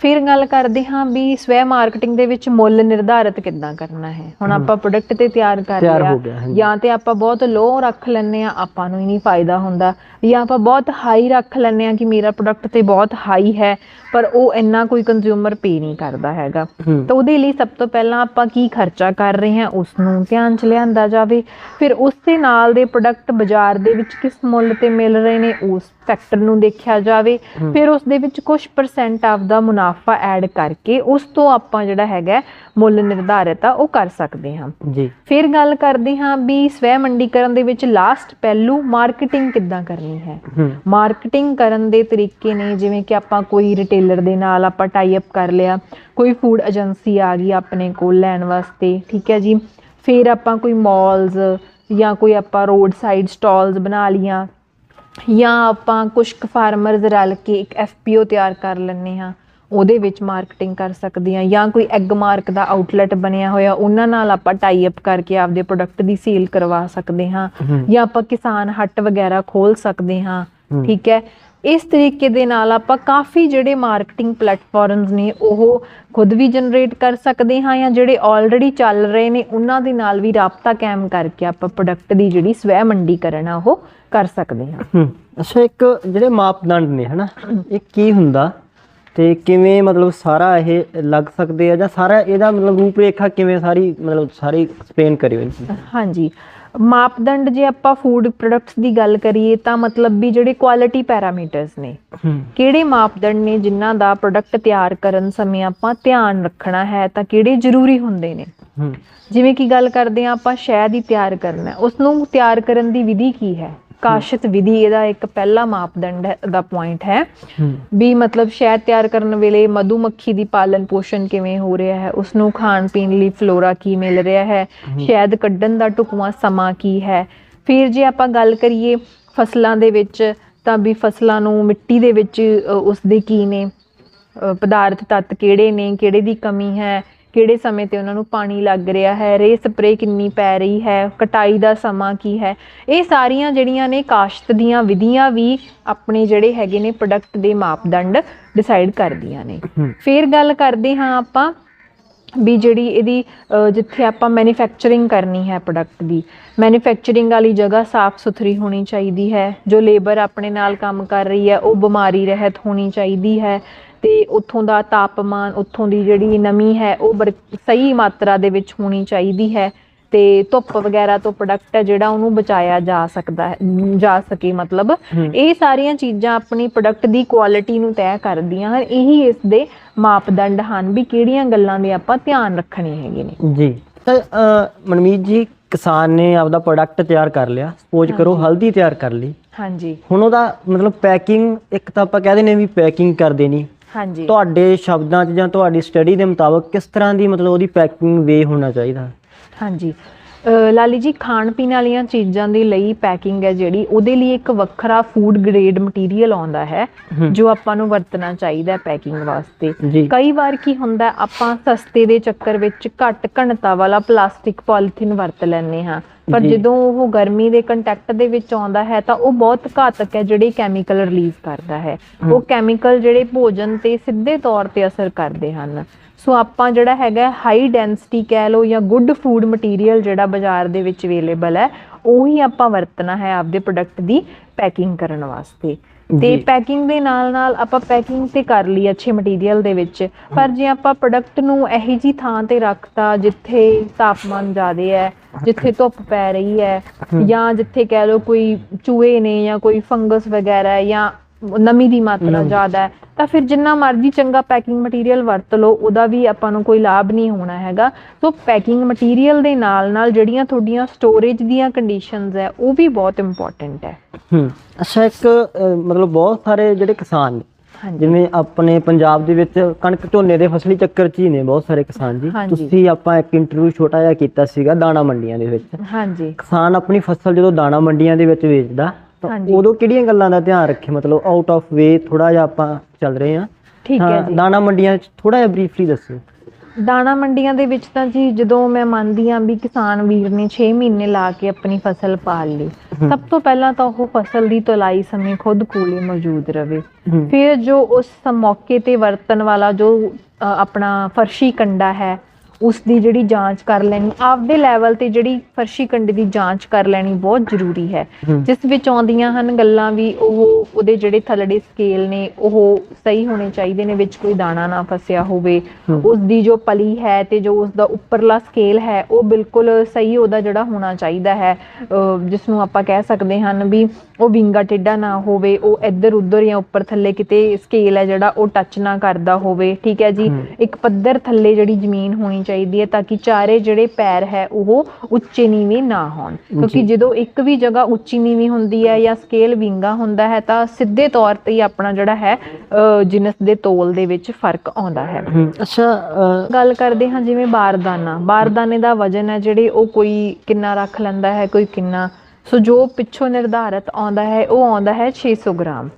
Speaker 2: ਫਿਰ ਗੱਲ ਕਰਦੇ ਹਾਂ ਵੀ ਸਵੈ ਮਾਰਕੀਟਿੰਗ ਦੇ ਵਿੱਚ ਮੁੱਲ ਨਿਰਧਾਰਿਤ ਕਿੱਦਾਂ ਕਰਨਾ ਹੈ। ਹੁਣ ਆਪਾਂ ਪ੍ਰੋਡਕਟ ਤੇ ਤਿਆਰ ਕਰ ਲਿਆ। ਜਾਂ ਤੇ ਆਪਾਂ ਬਹੁਤ ਲੋ ਰੱਖ ਲੈਂਦੇ ਆ ਆਪਾਂ ਨੂੰ ਹੀ ਨਹੀਂ ਫਾਇਦਾ ਹੁੰਦਾ। ਜਾਂ ਆਪਾਂ ਬਹੁਤ ਹਾਈ ਰੱਖ ਲੈਂਦੇ ਆ ਕਿ ਮੇਰਾ ਪ੍ਰੋਡਕਟ ਤੇ ਬਹੁਤ ਹਾਈ ਹੈ ਪਰ ਉਹ ਇੰਨਾ ਕੋਈ ਕੰਜ਼ਿਊਮਰ ਪੇ ਨਹੀਂ ਕਰਦਾ ਹੈਗਾ। ਤਾਂ ਉਹਦੇ ਲਈ ਸਭ ਤੋਂ ਪਹਿਲਾਂ ਆਪਾਂ ਕੀ ਖਰਚਾ ਕਰ ਰਹੇ ਹਾਂ ਉਸ ਨੂੰ ਧਿਆਨ 'ਚ ਲਿਆਂਦਾ ਜਾਵੇ। ਫਿਰ ਉਸ ਦੇ ਨਾਲ ਦੇ ਪ੍ਰੋਡਕਟ ਬਾਜ਼ਾਰ ਦੇ ਵਿੱਚ ਕਿਸ ਮੁੱਲ ਤੇ ਮਿਲ ਰਹੇ ਨੇ ਉਸ ਫੈਕਟਰ ਨੂੰ ਦੇਖਿਆ ਜਾਵੇ। ਫਿਰ ਉਸ ਦੇ ਵਿੱਚ ਕੁਝ ਪਰਸੈਂਟ ਆਪਦਾ ਮੁਨਾਫਾ ਐਡ ਕਰਕੇ ਉਸ ਤੋਂ ਆਪਾਂ ਜਿਹੜਾ ਹੈਗਾ ਮੁੱਲ ਨਿਰਧਾਰਿਤ ਆ ਉਹ ਕਰ ਸਕਦੇ ਹਾਂ।
Speaker 1: ਜੀ।
Speaker 2: ਫਿਰ ਗੱਲ ਕਰਦੇ ਹਾਂ ਵੀ ਸਵੈ ਮੰਡੀਕਰਨ ਦੇ ਵਿੱਚ ਲਾਸਟ ਪਹਿਲੂ ਮਾਰਕੀਟਿੰਗ ਕਿੱਦਾਂ ਕਰਨੀ ਹੈ। ਮਾਰਕੀਟਿੰਗ ਕਰਨ ਦੇ ਤਰੀਕੇ ਨੇ ਜਿਵੇਂ ਕਿ ਆਪਾਂ ਕੋਈ ਰਿਟੇਲਰ ਦੇ ਨਾਲ ਆਪਾਂ ਟਾਈ ਅਪ ਕਰ ਲਿਆ ਕੋਈ ਫੂਡ ਏਜੰਸੀ ਆ ਗਈ ਆਪਣੇ ਕੋਲ ਲੈਣ ਵਾਸਤੇ ਠੀਕ ਹੈ ਜੀ। ਫਿਰ ਆਪਾਂ ਕੋਈ ਮਾਲਸ ਜਾਂ ਕੋਈ ਆਪਾਂ ਰੋਡ ਸਾਈਡ ਸਟਾਲਸ ਬਣਾ ਲੀਆਂ ਜਾਂ ਆਪਾਂ ਕੁਝ ਫਾਰਮਰਸ ਰਲ ਕੇ ਇੱਕ ਐਫਪੀਓ ਤਿਆਰ ਕਰ ਲੈਂਦੇ ਹਾਂ। ਉਹਦੇ ਵਿੱਚ ਮਾਰਕੀਟਿੰਗ ਕਰ ਸਕਦੇ ਹਾਂ ਜਾਂ ਕੋਈ ਐਗ ਮਾਰਕ ਦਾ ਆਊਟਲੈਟ ਬਣਿਆ ਹੋਇਆ ਉਹਨਾਂ ਨਾਲ ਆਪਾਂ ਟਾਈ ਅਪ ਕਰਕੇ ਆਪਦੇ ਪ੍ਰੋਡਕਟ ਦੀ ਸੇਲ ਕਰਵਾ ਸਕਦੇ ਹਾਂ। ਜਾਂ ਆਪਾਂ ਕਿਸਾਨ ਹੱਟ ਵਗੈਰਾ ਖੋਲ ਸਕਦੇ ਹਾਂ। ਠੀਕ ਹੈ। ਇਸ ਤਰੀਕੇ ਦੇ ਨਾਲ ਆਪਾਂ ਕਾਫੀ ਜਿਹੜੇ ਮਾਰਕੀਟਿੰਗ ਪਲੇਟਫਾਰਮਸ ਨੇ ਉਹ ਖੁਦ ਵੀ ਜਨਰੇਟ ਕਰ ਸਕਦੇ ਹਾਂ ਜਾਂ ਜਿਹੜੇ ਆਲਰੇਡੀ ਚੱਲ ਰਹੇ ਨੇ ਉਹਨਾਂ ਦੇ ਨਾਲ ਵੀ ਰਾਬਤਾ ਕਾਇਮ ਕਰਕੇ ਆਪਾਂ ਪ੍ਰੋਡਕਟ ਦੀ ਜਿਹੜੀ ਸਵੈ ਮੰਡੀਕਰਨ ਆ ਉਹ ਕਰ ਸਕਦੇ ਹਾਂ।
Speaker 1: ਹੂੰ। ਅੱਛਾ ਇੱਕ ਜਿਹੜੇ ਮਾਪਦੰਡ ਨੇ ਹਨਾ? ਇਹ ਕੀ ਹੁੰਦਾ? ਤੇ ਕਿਵੇਂ ਮਤਲਬ ਸਾਰਾ ਇਹ ਲੱਗ ਸਕਦੇ ਆ ਜਾਂ ਸਾਰਾ ਇਹਦਾ ਮਤਲਬ ਰੂਪਰੇਖਾ ਕਿਵੇਂ ਸਾਰੀ ਮਤਲਬ ਸਾਰੀ ਐਕਸਪਲੇਨ ਕਰਿਓ ਜੀ?
Speaker 2: ਹਾਂਜੀ। ਮਾਪਦੰਡ ਜੇ ਆਪਾਂ ਫੂਡ ਪ੍ਰੋਡਕਟਸ ਦੀ ਗੱਲ ਕਰੀਏ ਤਾਂ ਮਤਲਬ ਵੀ ਜਿਹੜੇ ਕੁਆਲਿਟੀ ਪੈਰਾਮੀਟਰਸ ਨੇ ਕਿਹੜੇ ਮਾਪਦੰਡ ਨੇ ਜਿਨ੍ਹਾਂ ਦਾ ਪ੍ਰੋਡਕਟ ਤਿਆਰ ਕਰਨ ਸਮੇਂ ਆਪਾਂ ਧਿਆਨ ਰੱਖਣਾ ਹੈ ਤਾਂ ਕਿਹੜੇ ਜ਼ਰੂਰੀ ਹੁੰਦੇ ਨੇ? ਜਿਵੇਂ ਕਿ ਗੱਲ ਕਰਦੇ ਹਾਂ ਆਪਾਂ ਸ਼ਹਿਦ ਹੀ ਤਿਆਰ ਕਰਨਾ ਉਸ ਨੂੰ ਤਿਆਰ ਕਰਨ ਦੀ ਵਿਧੀ ਕੀ ਹੈ? ਕਾਸ਼ਤ ਵਿਧੀ ਇਹਦਾ ਇੱਕ ਪਹਿਲਾ ਮਾਪਦੰਡ ਦਾ ਪੁਆਇੰਟ ਹੈ। ਵੀ ਮਤਲਬ ਸ਼ਹਿਦ ਤਿਆਰ ਕਰਨ ਵੇਲੇ ਮਧੂਮੱਖੀ ਦੀ ਪਾਲਣ ਪੋਸ਼ਣ ਕਿਵੇਂ ਹੋ ਰਿਹਾ ਹੈ? ਉਸ ਨੂੰ ਖਾਣ ਪੀਣ ਲਈ ਫਲੋਰਾ ਕੀ ਮਿਲ ਰਿਹਾ ਹੈ? ਸ਼ਹਿਦ ਕੱਢਣ ਦਾ ਢੁਕਵਾਂ ਸਮਾਂ ਕੀ ਹੈ? ਫਿਰ ਜੇ ਆਪਾਂ ਗੱਲ ਕਰੀਏ ਫਸਲਾਂ ਦੇ ਵਿੱਚ ਤਾਂ ਵੀ ਫਸਲਾਂ ਨੂੰ ਮਿੱਟੀ ਦੇ ਵਿੱਚ ਅ, ਉਸਦੇ ਕੀ ਨੇ? ਪਦਾਰਥ ਤੱਤ ਕਿਹੜੇ ਨੇ? ਕਿਹੜੇ ਦੀ ਕਮੀ ਹੈ? ਕਿਹੜੇ ਸਮੇਂ ਤੇ ਉਹਨਾਂ ਨੂੰ ਪਾਣੀ ਲੱਗ ਰਿਹਾ ਹੈ ਰੇ ਸਪਰੇ ਕਿੰਨੀ ਪੈ ਰਹੀ ਹੈ ਕਟਾਈ ਦਾ ਸਮਾਂ ਕੀ ਹੈ? ਇਹ ਸਾਰੀਆਂ ਜਿਹੜੀਆਂ ਨੇ ਕਾਸ਼ਤ ਦੀਆਂ ਵਿਧੀਆਂ ਵੀ ਆਪਣੇ ਜਿਹੜੇ ਹੈਗੇ ਨੇ ਪ੍ਰੋਡਕਟ ਦੇ ਮਾਪਦੰਡ ਡਿਸਾਈਡ ਕਰਦੀਆਂ ਨੇ। ਫਿਰ ਗੱਲ ਕਰਦੇ ਹਾਂ ਆਪਾਂ ਵੀ ਜਿਹੜੀ ਇਹਦੀ ਜਿੱਥੇ ਆਪਾਂ ਮੈਨੂਫੈਕਚਰਿੰਗ ਕਰਨੀ ਹੈ ਪ੍ਰੋਡਕਟ ਦੀ। ਮੈਨੂਫੈਕਚਰਿੰਗ ਵਾਲੀ ਜਗ੍ਹਾ ਸਾਫ਼ ਸੁਥਰੀ ਹੋਣੀ ਚਾਹੀਦੀ ਹੈ ਜੋ ਲੇਬਰ ਆਪਣੇ ਨਾਲ ਕੰਮ ਕਰ ਰਹੀ ਹੈ ਉਹ ਬਿਮਾਰੀ ਰਹਿਤ ਹੋਣੀ ਚਾਹੀਦੀ ਹੈ। ਤੇ ਉੱਥੋਂ ਦਾ ਤਾਪਮਾਨ ਉੱਥੋਂ ਦੀ ਜਿਹੜੀ ਨਮੀ ਹੈ ਉਹ ਸਹੀ ਮਾਤਰਾ ਦੇ ਵਿੱਚ ਹੋਣੀ ਚਾਹੀਦੀ ਹੈ ਤੇ ਧੁੱਪ ਵਗੈਰਾ ਤੋਂ ਪ੍ਰੋਡਕਟ ਹੈ ਜਿਹੜਾ ਉਹਨੂੰ ਬਚਾਇਆ ਜਾ ਸਕਦਾ ਹੈ ਜਾ ਸਕੇ ਮਤਲਬ। ਇਹ ਸਾਰੀਆਂ ਚੀਜ਼ਾਂ ਆਪਣੀ ਪ੍ਰੋਡਕਟ ਦੀ ਕੁਆਲਿਟੀ ਨੂੰ ਤੈਅ ਕਰਦੀਆਂ ਹਨ। ਇਹੀ ਇਸ ਦੇ ਮਾਪਦੰਡ ਹਨ ਵੀ ਕਿਹੜੀਆਂ ਗੱਲਾਂ ਦੇ ਆਪਾਂ ਧਿਆਨ ਰੱਖਣੇ ਹੈਗੇ ਨੇ।
Speaker 1: ਜੀ। ਤਾਂ ਮਨਮੀਤ ਜੀ ਕਿਸਾਨ ਨੇ ਆਪਦਾ ਪ੍ਰੋਡਕਟ ਤਿਆਰ ਕਰ ਲਿਆ। ਸਪੋਜ਼ ਕਰੋ ਹਲਦੀ ਤਿਆਰ ਕਰ ਲਈ।
Speaker 2: ਹਾਂਜੀ।
Speaker 1: ਹੁਣ ਉਹਦਾ ਮਤਲਬ ਪੈਕਿੰਗ ਇੱਕ ਤਾਂ ਆਪਾਂ ਕਹਿ ਦਿੰਦੇ ਵੀ ਪੈਕਿੰਗ ਕਰ ਦੇਣੀ
Speaker 2: ਹਾਂਜੀ।
Speaker 1: ਤੁਹਾਡੇ ਸ਼ਬਦਾਂ 'ਚ ਜਾਂ ਤੁਹਾਡੀ ਸਟੱਡੀ ਦੇ ਮੁਤਾਬਕ ਕਿਸ ਤਰ੍ਹਾਂ ਦੀ ਮਤਲਬ ਉਹਦੀ ਪੈਕਿੰਗ ਵੇ ਹੋਣਾ ਚਾਹੀਦਾ?
Speaker 2: ਹਾਂਜੀ। ਲਾਲੀ ਜੀ ਖਾਣ ਪੀਣ ਵਾਲੀਆਂ ਚੀਜ਼ਾਂ ਦੇ ਲਈ ਪੈਕਿੰਗ ਹੈ ਜਿਹੜੀ ਉਹਦੇ ਲਈ ਇੱਕ ਵੱਖਰਾ ਫੂਡ ਗ੍ਰੇਡ ਮਟੀਰੀਅਲ ਆਉਂਦਾ ਹੈ। ਜੋ ਆਪਾਂ ਨੂੰ ਵਰਤਣਾ ਚਾਹੀਦਾ ਹੈ ਪੈਕਿੰਗ ਵਾਸਤੇ। ਕਈ ਵਾਰ ਕੀ ਹੁੰਦਾ ਆਪਾਂ ਸਸਤੇ ਦੇ ਚੱਕਰ ਵਿੱਚ ਘੱਟ ਘਣਤਾ ਵਾਲਾ ਪਲਾਸਟਿਕ ਪੋਲੀਥੀਨ ਵਰਤ ਲੈਂਦੇ ਹਾਂ। ਪਰ। ਜਦੋਂ ਉਹ ਗਰਮੀ ਦੇ ਕੰਟੈਕਟ ਦੇ ਵਿੱਚ ਆਉਂਦਾ ਹੈ ਤਾਂ ਉਹ ਬਹੁਤ ਘਾਤਕ ਹੈ ਜਿਹੜੇ ਕੈਮੀਕਲ ਰਿਲੀਜ਼ ਕਰਦਾ ਹੈ। ਉਹ ਕੈਮੀਕਲ ਜਿਹੜੇ ਭੋਜਨ ਤੇ ਸਿੱਧੇ ਤੌਰ ਤੇ ਅਸਰ ਕਰਦੇ ਹਨ। ਸੋ ਆਪਾਂ ਜਿਹੜਾ ਹੈਗਾ ਹਾਈ ਡੈਂਸਿਟੀ ਕਹਿ ਲਓ ਜਾਂ ਗੁੱਡ ਫੂਡ ਮਟੀਰੀਅਲ ਜਿਹੜਾ ਬਾਜ਼ਾਰ ਦੇ ਵਿੱਚ ਅਵੇਲੇਬਲ ਹੈ ਉਹੀ ਆਪਾਂ ਵਰਤਣਾ ਹੈ ਆਪਦੇ ਪ੍ਰੋਡਕਟ ਦੀ ਪੈਕਿੰਗ ਕਰਨ ਵਾਸਤੇ। ਤੇ। ਪੈਕਿੰਗ ਦੇ ਨਾਲ ਨਾਲ ਆਪਾਂ ਪੈਕਿੰਗ ਤੇ ਕਰ ਲਈ ਅੱਛੇ ਮਟੀਰੀਅਲ ਦੇ ਵਿੱਚ। ਪਰ ਜੇ ਆਪਾਂ ਪ੍ਰੋਡਕਟ ਨੂੰ ਇਹੋ ਜੀ ਥਾਂ ਤੇ ਰੱਖਤਾ ਜਿੱਥੇ ਤਾਪਮਾਨ ਜ਼ਿਆਦਾ ਹੈ ਜਿੱਥੇ ਧੁੱਪ ਪੈ ਰਹੀ ਹੈ ਜਾਂ ਜਿੱਥੇ ਕਹਿ ਲਓ ਕੋਈ ਚੂਹੇ ਨੇ ਜਾਂ ਕੋਈ ਫੰਗਸ ਵਗੈਰਾ ਜਾਂ ਨਮੀ ਦੀ ਮਾਤਰਾ। ਜ਼ਿਆਦਾ ਹੈ ਤਾਂ ਫਿਰ ਜਿੰਨਾ ਮਰਜ਼ੀ ਚੰਗਾ ਪੈਕਿੰਗ ਮਟੀਰੀਅਲ ਵਰਤ ਲਓ ਉਹਦਾ ਵੀ ਆਪਾਂ ਨੂੰ ਕੋਈ ਲਾਭ ਨਹੀਂ ਹੋਣਾ ਹੈਗਾ। ਸੋ ਪੈਕਿੰਗ ਮਟੀਰੀਅਲ ਦੇ ਨਾਲ ਨਾਲ ਜਿਹੜੀਆਂ ਤੁਹਾਡੀਆਂ ਸਟੋਰੇਜ ਦੀਆਂ ਕੰਡੀਸ਼ਨਸ ਹੈ ਉਹ ਵੀ ਬਹੁਤ ਇੰਪੋਰਟੈਂਟ ਹੈ।
Speaker 1: ਹੂੰ ਅੱਛਾ ਇੱਕ ਮਤਲਬ ਬਹੁਤ ਸਾਰੇ ਜਿਹੜੇ ਕਿਸਾਨ ਨੇ ਜਿਵੇਂ ਆਪਣੇ ਪੰਜਾਬ ਦੇ ਵਿੱਚ ਕਣਕ ਝੋਨੇ ਦੇ ਫਸਲੀ ਚੱਕਰ 'ਚ ਹੀ ਨੇ ਬਹੁਤ ਸਾਰੇ ਕਿਸਾਨ ਜੀ। ਤੁਸੀਂ ਆਪਾਂ ਇੱਕ ਇੰਟਰਵਿਊ ਛੋਟਾ ਜਿਹਾ ਕੀਤਾ ਸੀਗਾ ਦਾਣਾ ਮੰਡੀਆਂ ਦੇ ਵਿੱਚ।
Speaker 2: ਹਾਂਜੀ।
Speaker 1: ਕਿਸਾਨ ਆਪਣੀ ਫਸਲ ਜਦੋਂ ਦਾਣਾ ਮੰਡੀਆਂ ਦੇ ਵਿੱਚ ਵੇਚਦਾ ਤਾਂ। ਉਦੋਂ ਕਿਹੜੀਆਂ ਗੱਲਾਂ ਦਾ ਧਿਆਨ ਰੱਖੇ? ਮਤਲਬ ਆਊਟ ਆਫ ਵੇ ਥੋੜਾ ਜਿਹਾ ਆਪਾਂ ਚੱਲ ਰਹੇ ਹਾਂ।
Speaker 2: ਠੀਕ ਹੈ ਜੀ।
Speaker 1: ਦਾਣਾ ਮੰਡੀਆਂ 'ਚ ਥੋੜਾ ਜਿਹਾ ਬਰੀਫਲੀ ਦੱਸਿਓ।
Speaker 2: ਦਾਣਾ ਮੰਡੀਆਂ ਦੇ ਵਿੱਚ ਤਾਂ ਜੀ ਜਦੋਂ ਮੈਂ ਮੰਨਦੀ ਹਾਂ ਵੀ ਕਿਸਾਨ ਵੀਰ ਨੇ 6 ਮਹੀਨੇ ਲਾ ਕੇ ਆਪਣੀ ਫਸਲ ਪਾਲ ਲਈ ਸਭ ਤੋਂ ਪਹਿਲਾਂ ਤਾਂ ਉਹ ਫਸਲ ਦੀ ਤੁਲਾਈ ਸਮੇਂ ਖੁਦ ਕੋਲੇ ਮੌਜੂਦ ਰਵੇ। ਫਿਰ ਜੋ ਉਸ ਮੌਕੇ ਤੇ ਵਰਤਣ ਵਾਲਾ ਜੋ ਆਪਣਾ ਫਰਸ਼ੀ ਕੰਡਾ ਹੈ ਉਸ ਦੀ ਜਿਹੜੀ ਜਾਂਚ ਕਰ ਲੈਣੀ ਆਪਦੇ ਲੈਵਲ ਤੇ ਜਿਹੜੀ ਫਰਸ਼ੀ ਕੰਡੇ ਦੀ ਜਾਂਚ ਕਰ ਲੈਣੀ ਬਹੁਤ ਜ਼ਰੂਰੀ ਹੈ। ਜਿਸ ਵਿੱਚ ਆਉਂਦੀਆਂ ਹਨ ਗੱਲਾਂ ਵੀ ਉਹ ਉਹਦੇ ਜਿਹੜੇ ਥੱਲੜੇ ਸਕੇਲ ਨੇ ਉਹ ਸਹੀ ਹੋਣੇ ਚਾਹੀਦੇ ਨੇ ਵਿੱਚ ਕੋਈ ਦਾਣਾ ਨਾ ਫਸਿਆ ਹੋਵੇ। ਉਸ ਦੀ ਜੋ ਪਲੀ ਹੈ ਤੇ ਜੋ ਉਸ ਦਾ ਉੱਪਰਲਾ ਸਕੇਲ ਹੈ ਉਹ ਬਿਲਕੁਲ ਸਹੀ ਉਹਦਾ ਜਿਹੜਾ ਹੋਣਾ ਚਾਹੀਦਾ ਹੈ ਜਿਸ ਨੂੰ ਆਪਾਂ ਕਹਿ ਸਕਦੇ ਹਨ ਵੀ ਉਹ ਵਿੰਗਾ ਟੇਢਾ ਨਾ ਹੋਵੇ ਉਹ ਇੱਧਰ ਉੱਧਰ ਜਾਂ ਉੱਪਰ ਥੱਲੇ ਕਿਤੇ ਸਕੇਲ ਹੈ ਜਿਹੜਾ ਉਹ ਟੱਚ ਨਾ ਕਰਦਾ ਹੋਵੇ ਠੀਕ ਹੈ ਜੀ। ਇੱਕ ਪੱਧਰ ਥੱਲੇ ਜਿਹੜੀ ਜ਼ਮੀਨ ਹੋਣੀ ਚਾਹੀਦੀ ਹੈ ਤਾਂ ਕਿ ਚਾਰੇ ਜਿਹੜੇ ਪੈਰ ਹੈ ਉਹ ਉੱਚੇ ਨੀਵੇਂ ਨਾ ਹੋਣ। ਕਿਉਂਕਿ। ਜਦੋਂ ਇੱਕ ਵੀ ਜਗ੍ਹਾ ਉੱਚੀ ਨੀਵੀਂ ਹੁੰਦੀ ਹੈ ਜਾਂ ਸਕੇਲ ਵਿੰਗਾ ਹੁੰਦਾ ਹੈ ਤਾਂ ਸਿੱਧੇ ਤੌਰ ਤੇ ਹੀ ਆਪਣਾ ਜਿਹੜਾ ਹੈ ਜਿਨਸ ਦੇ ਤੋਲ ਦੇ ਵਿੱਚ ਫ਼ਰਕ ਆਉਂਦਾ ਹੈ।
Speaker 1: ਅੱਛਾ
Speaker 2: ਗੱਲ ਕਰਦੇ ਹਾਂ ਜਿਵੇਂ ਬਾਰਦਾਨਾ। ਬਾਰਦਾਨੇ ਦਾ ਵਜਨ ਹੈ ਜਿਹੜੇ ਉਹ ਕੋਈ ਕਿੰਨਾ ਰੱਖ ਲੈਂਦਾ ਹੈ ਕੋਈ ਕਿੰਨਾ। ਸੋ ਜੋ ਪਿੱਛੋਂ ਨਿਰਧਾਰਤ ਆਉਂਦਾ ਹੈ ਉਹ ਆਉਂਦਾ ਹੈ 600 ਗ੍ਰਾਮ।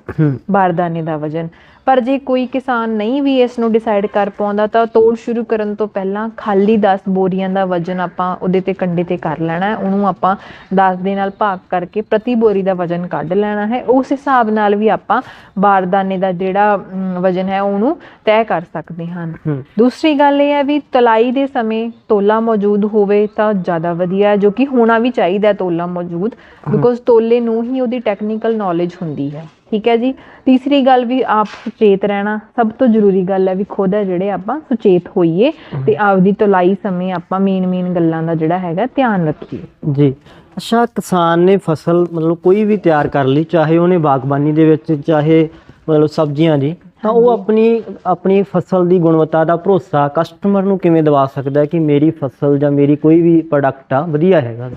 Speaker 2: ਬਾਰਦਾਨੇ ਦਾ ਵਜਨ। ਪਰ ਜੇ ਕੋਈ ਕਿਸਾਨ ਨਹੀਂ ਵੀ ਇਸ ਨੂੰ ਡਿਸਾਈਡ ਕਰ ਪਾਉਂਦਾ ਤਾਂ ਤੋੜ ਸ਼ੁਰੂ ਕਰਨ ਤੋਂ ਪਹਿਲਾਂ ਖਾਲੀ 10 ਬੋਰੀਆਂ ਦਾ ਵਜਨ ਆਪਾਂ ਉਹਦੇ ਤੇ ਕੰਡੇ ਤੇ ਕਰ ਲੈਣਾ ਉਹਨੂੰ ਆਪਾਂ 10 ਦੇ ਨਾਲ ਭਾਗ ਕਰਕੇ ਪ੍ਰਤੀ ਬੋਰੀ ਦਾ ਵਜਨ ਕੱਢ ਲੈਣਾ ਹੈ। ਉਸ ਹਿਸਾਬ ਨਾਲ ਵੀ ਆਪਾਂ ਬਾਰਦਾਨੇ ਦਾ ਜਿਹੜਾ ਵਜਨ ਹੈ ਉਹਨੂੰ ਤੈਅ ਕਰ ਸਕਦੇ ਹਨ
Speaker 1: ਹੂੰ।
Speaker 2: ਦੂਸਰੀ ਗੱਲ ਇਹ ਹੈ ਵੀ ਤਲਾਈ ਦੇ ਸਮੇਂ ਤੋਲਾ ਮੌਜੂਦ ਹੋਵੇ ਤਾਂ ਜ਼ਿਆਦਾ ਵਧੀਆ ਜੋ ਕਿ ਹੋਣਾ ਵੀ ਚਾਹੀਦਾ ਤੋਲਾ ਮੌਜੂਦ ਬਿਕੋਜ਼ ਤੋਲੇ ਨੂੰ ਹੀ ਉਹਦੀ ਟੈਕਨੀਕਲ ਨੌਲੇਜ ਹੁੰਦੀ ਹੈ। ਠੀਕ ਹੈ ਜੀ। ਤੀਸਰੀ ਗੱਲ ਵੀ ਆਪ ਸੁਚੇਤ ਰਹਿਣਾ ਸਭ ਤੋਂ ਜ਼ਰੂਰੀ ਗੱਲ ਹੈ ਵੀ ਖੁਦ ਹੈ ਜਿਹੜੇ ਆਪਾਂ ਸੁਚੇਤ ਹੋਈਏ ਤੇ ਆਪਦੀ ਤੋਲਾਈ ਸਮੇਂ ਆਪਾਂ ਮੇਨ ਮੇਨ ਗੱਲਾਂ ਦਾ ਜਿਹੜਾ ਹੈਗਾ ਧਿਆਨ ਰੱਖੀਏ।
Speaker 1: ਜੀ। ਅੱਛਾ ਕਿਸਾਨ ਨੇ ਫਸਲ ਮਤਲਬ ਕੋਈ ਵੀ ਤਿਆਰ ਕਰ ਲਈ ਚਾਹੇ ਉਹਨੇ ਬਾਗਬਾਨੀ ਦੇ ਵਿੱਚ ਚਾਹੇ ਮਤਲਬ ਸਬਜ਼ੀਆਂ ਦੀ ਤਾਂ ਉਹ ਆਪਣੀ ਆਪਣੀ ਫਸਲ ਦੀ ਗੁਣਵੱਤਾ ਦਾ ਭਰੋਸਾ ਕਸਟਮਰ ਨੂੰ ਕਿਵੇਂ ਦਿਵਾ ਸਕਦਾ ਕਿ ਮੇਰੀ ਫਸਲ ਜਾਂ ਮੇਰੀ ਕੋਈ ਵੀ ਪ੍ਰੋਡਕਟ ਆ ਵਧੀਆ ਹੈਗਾ।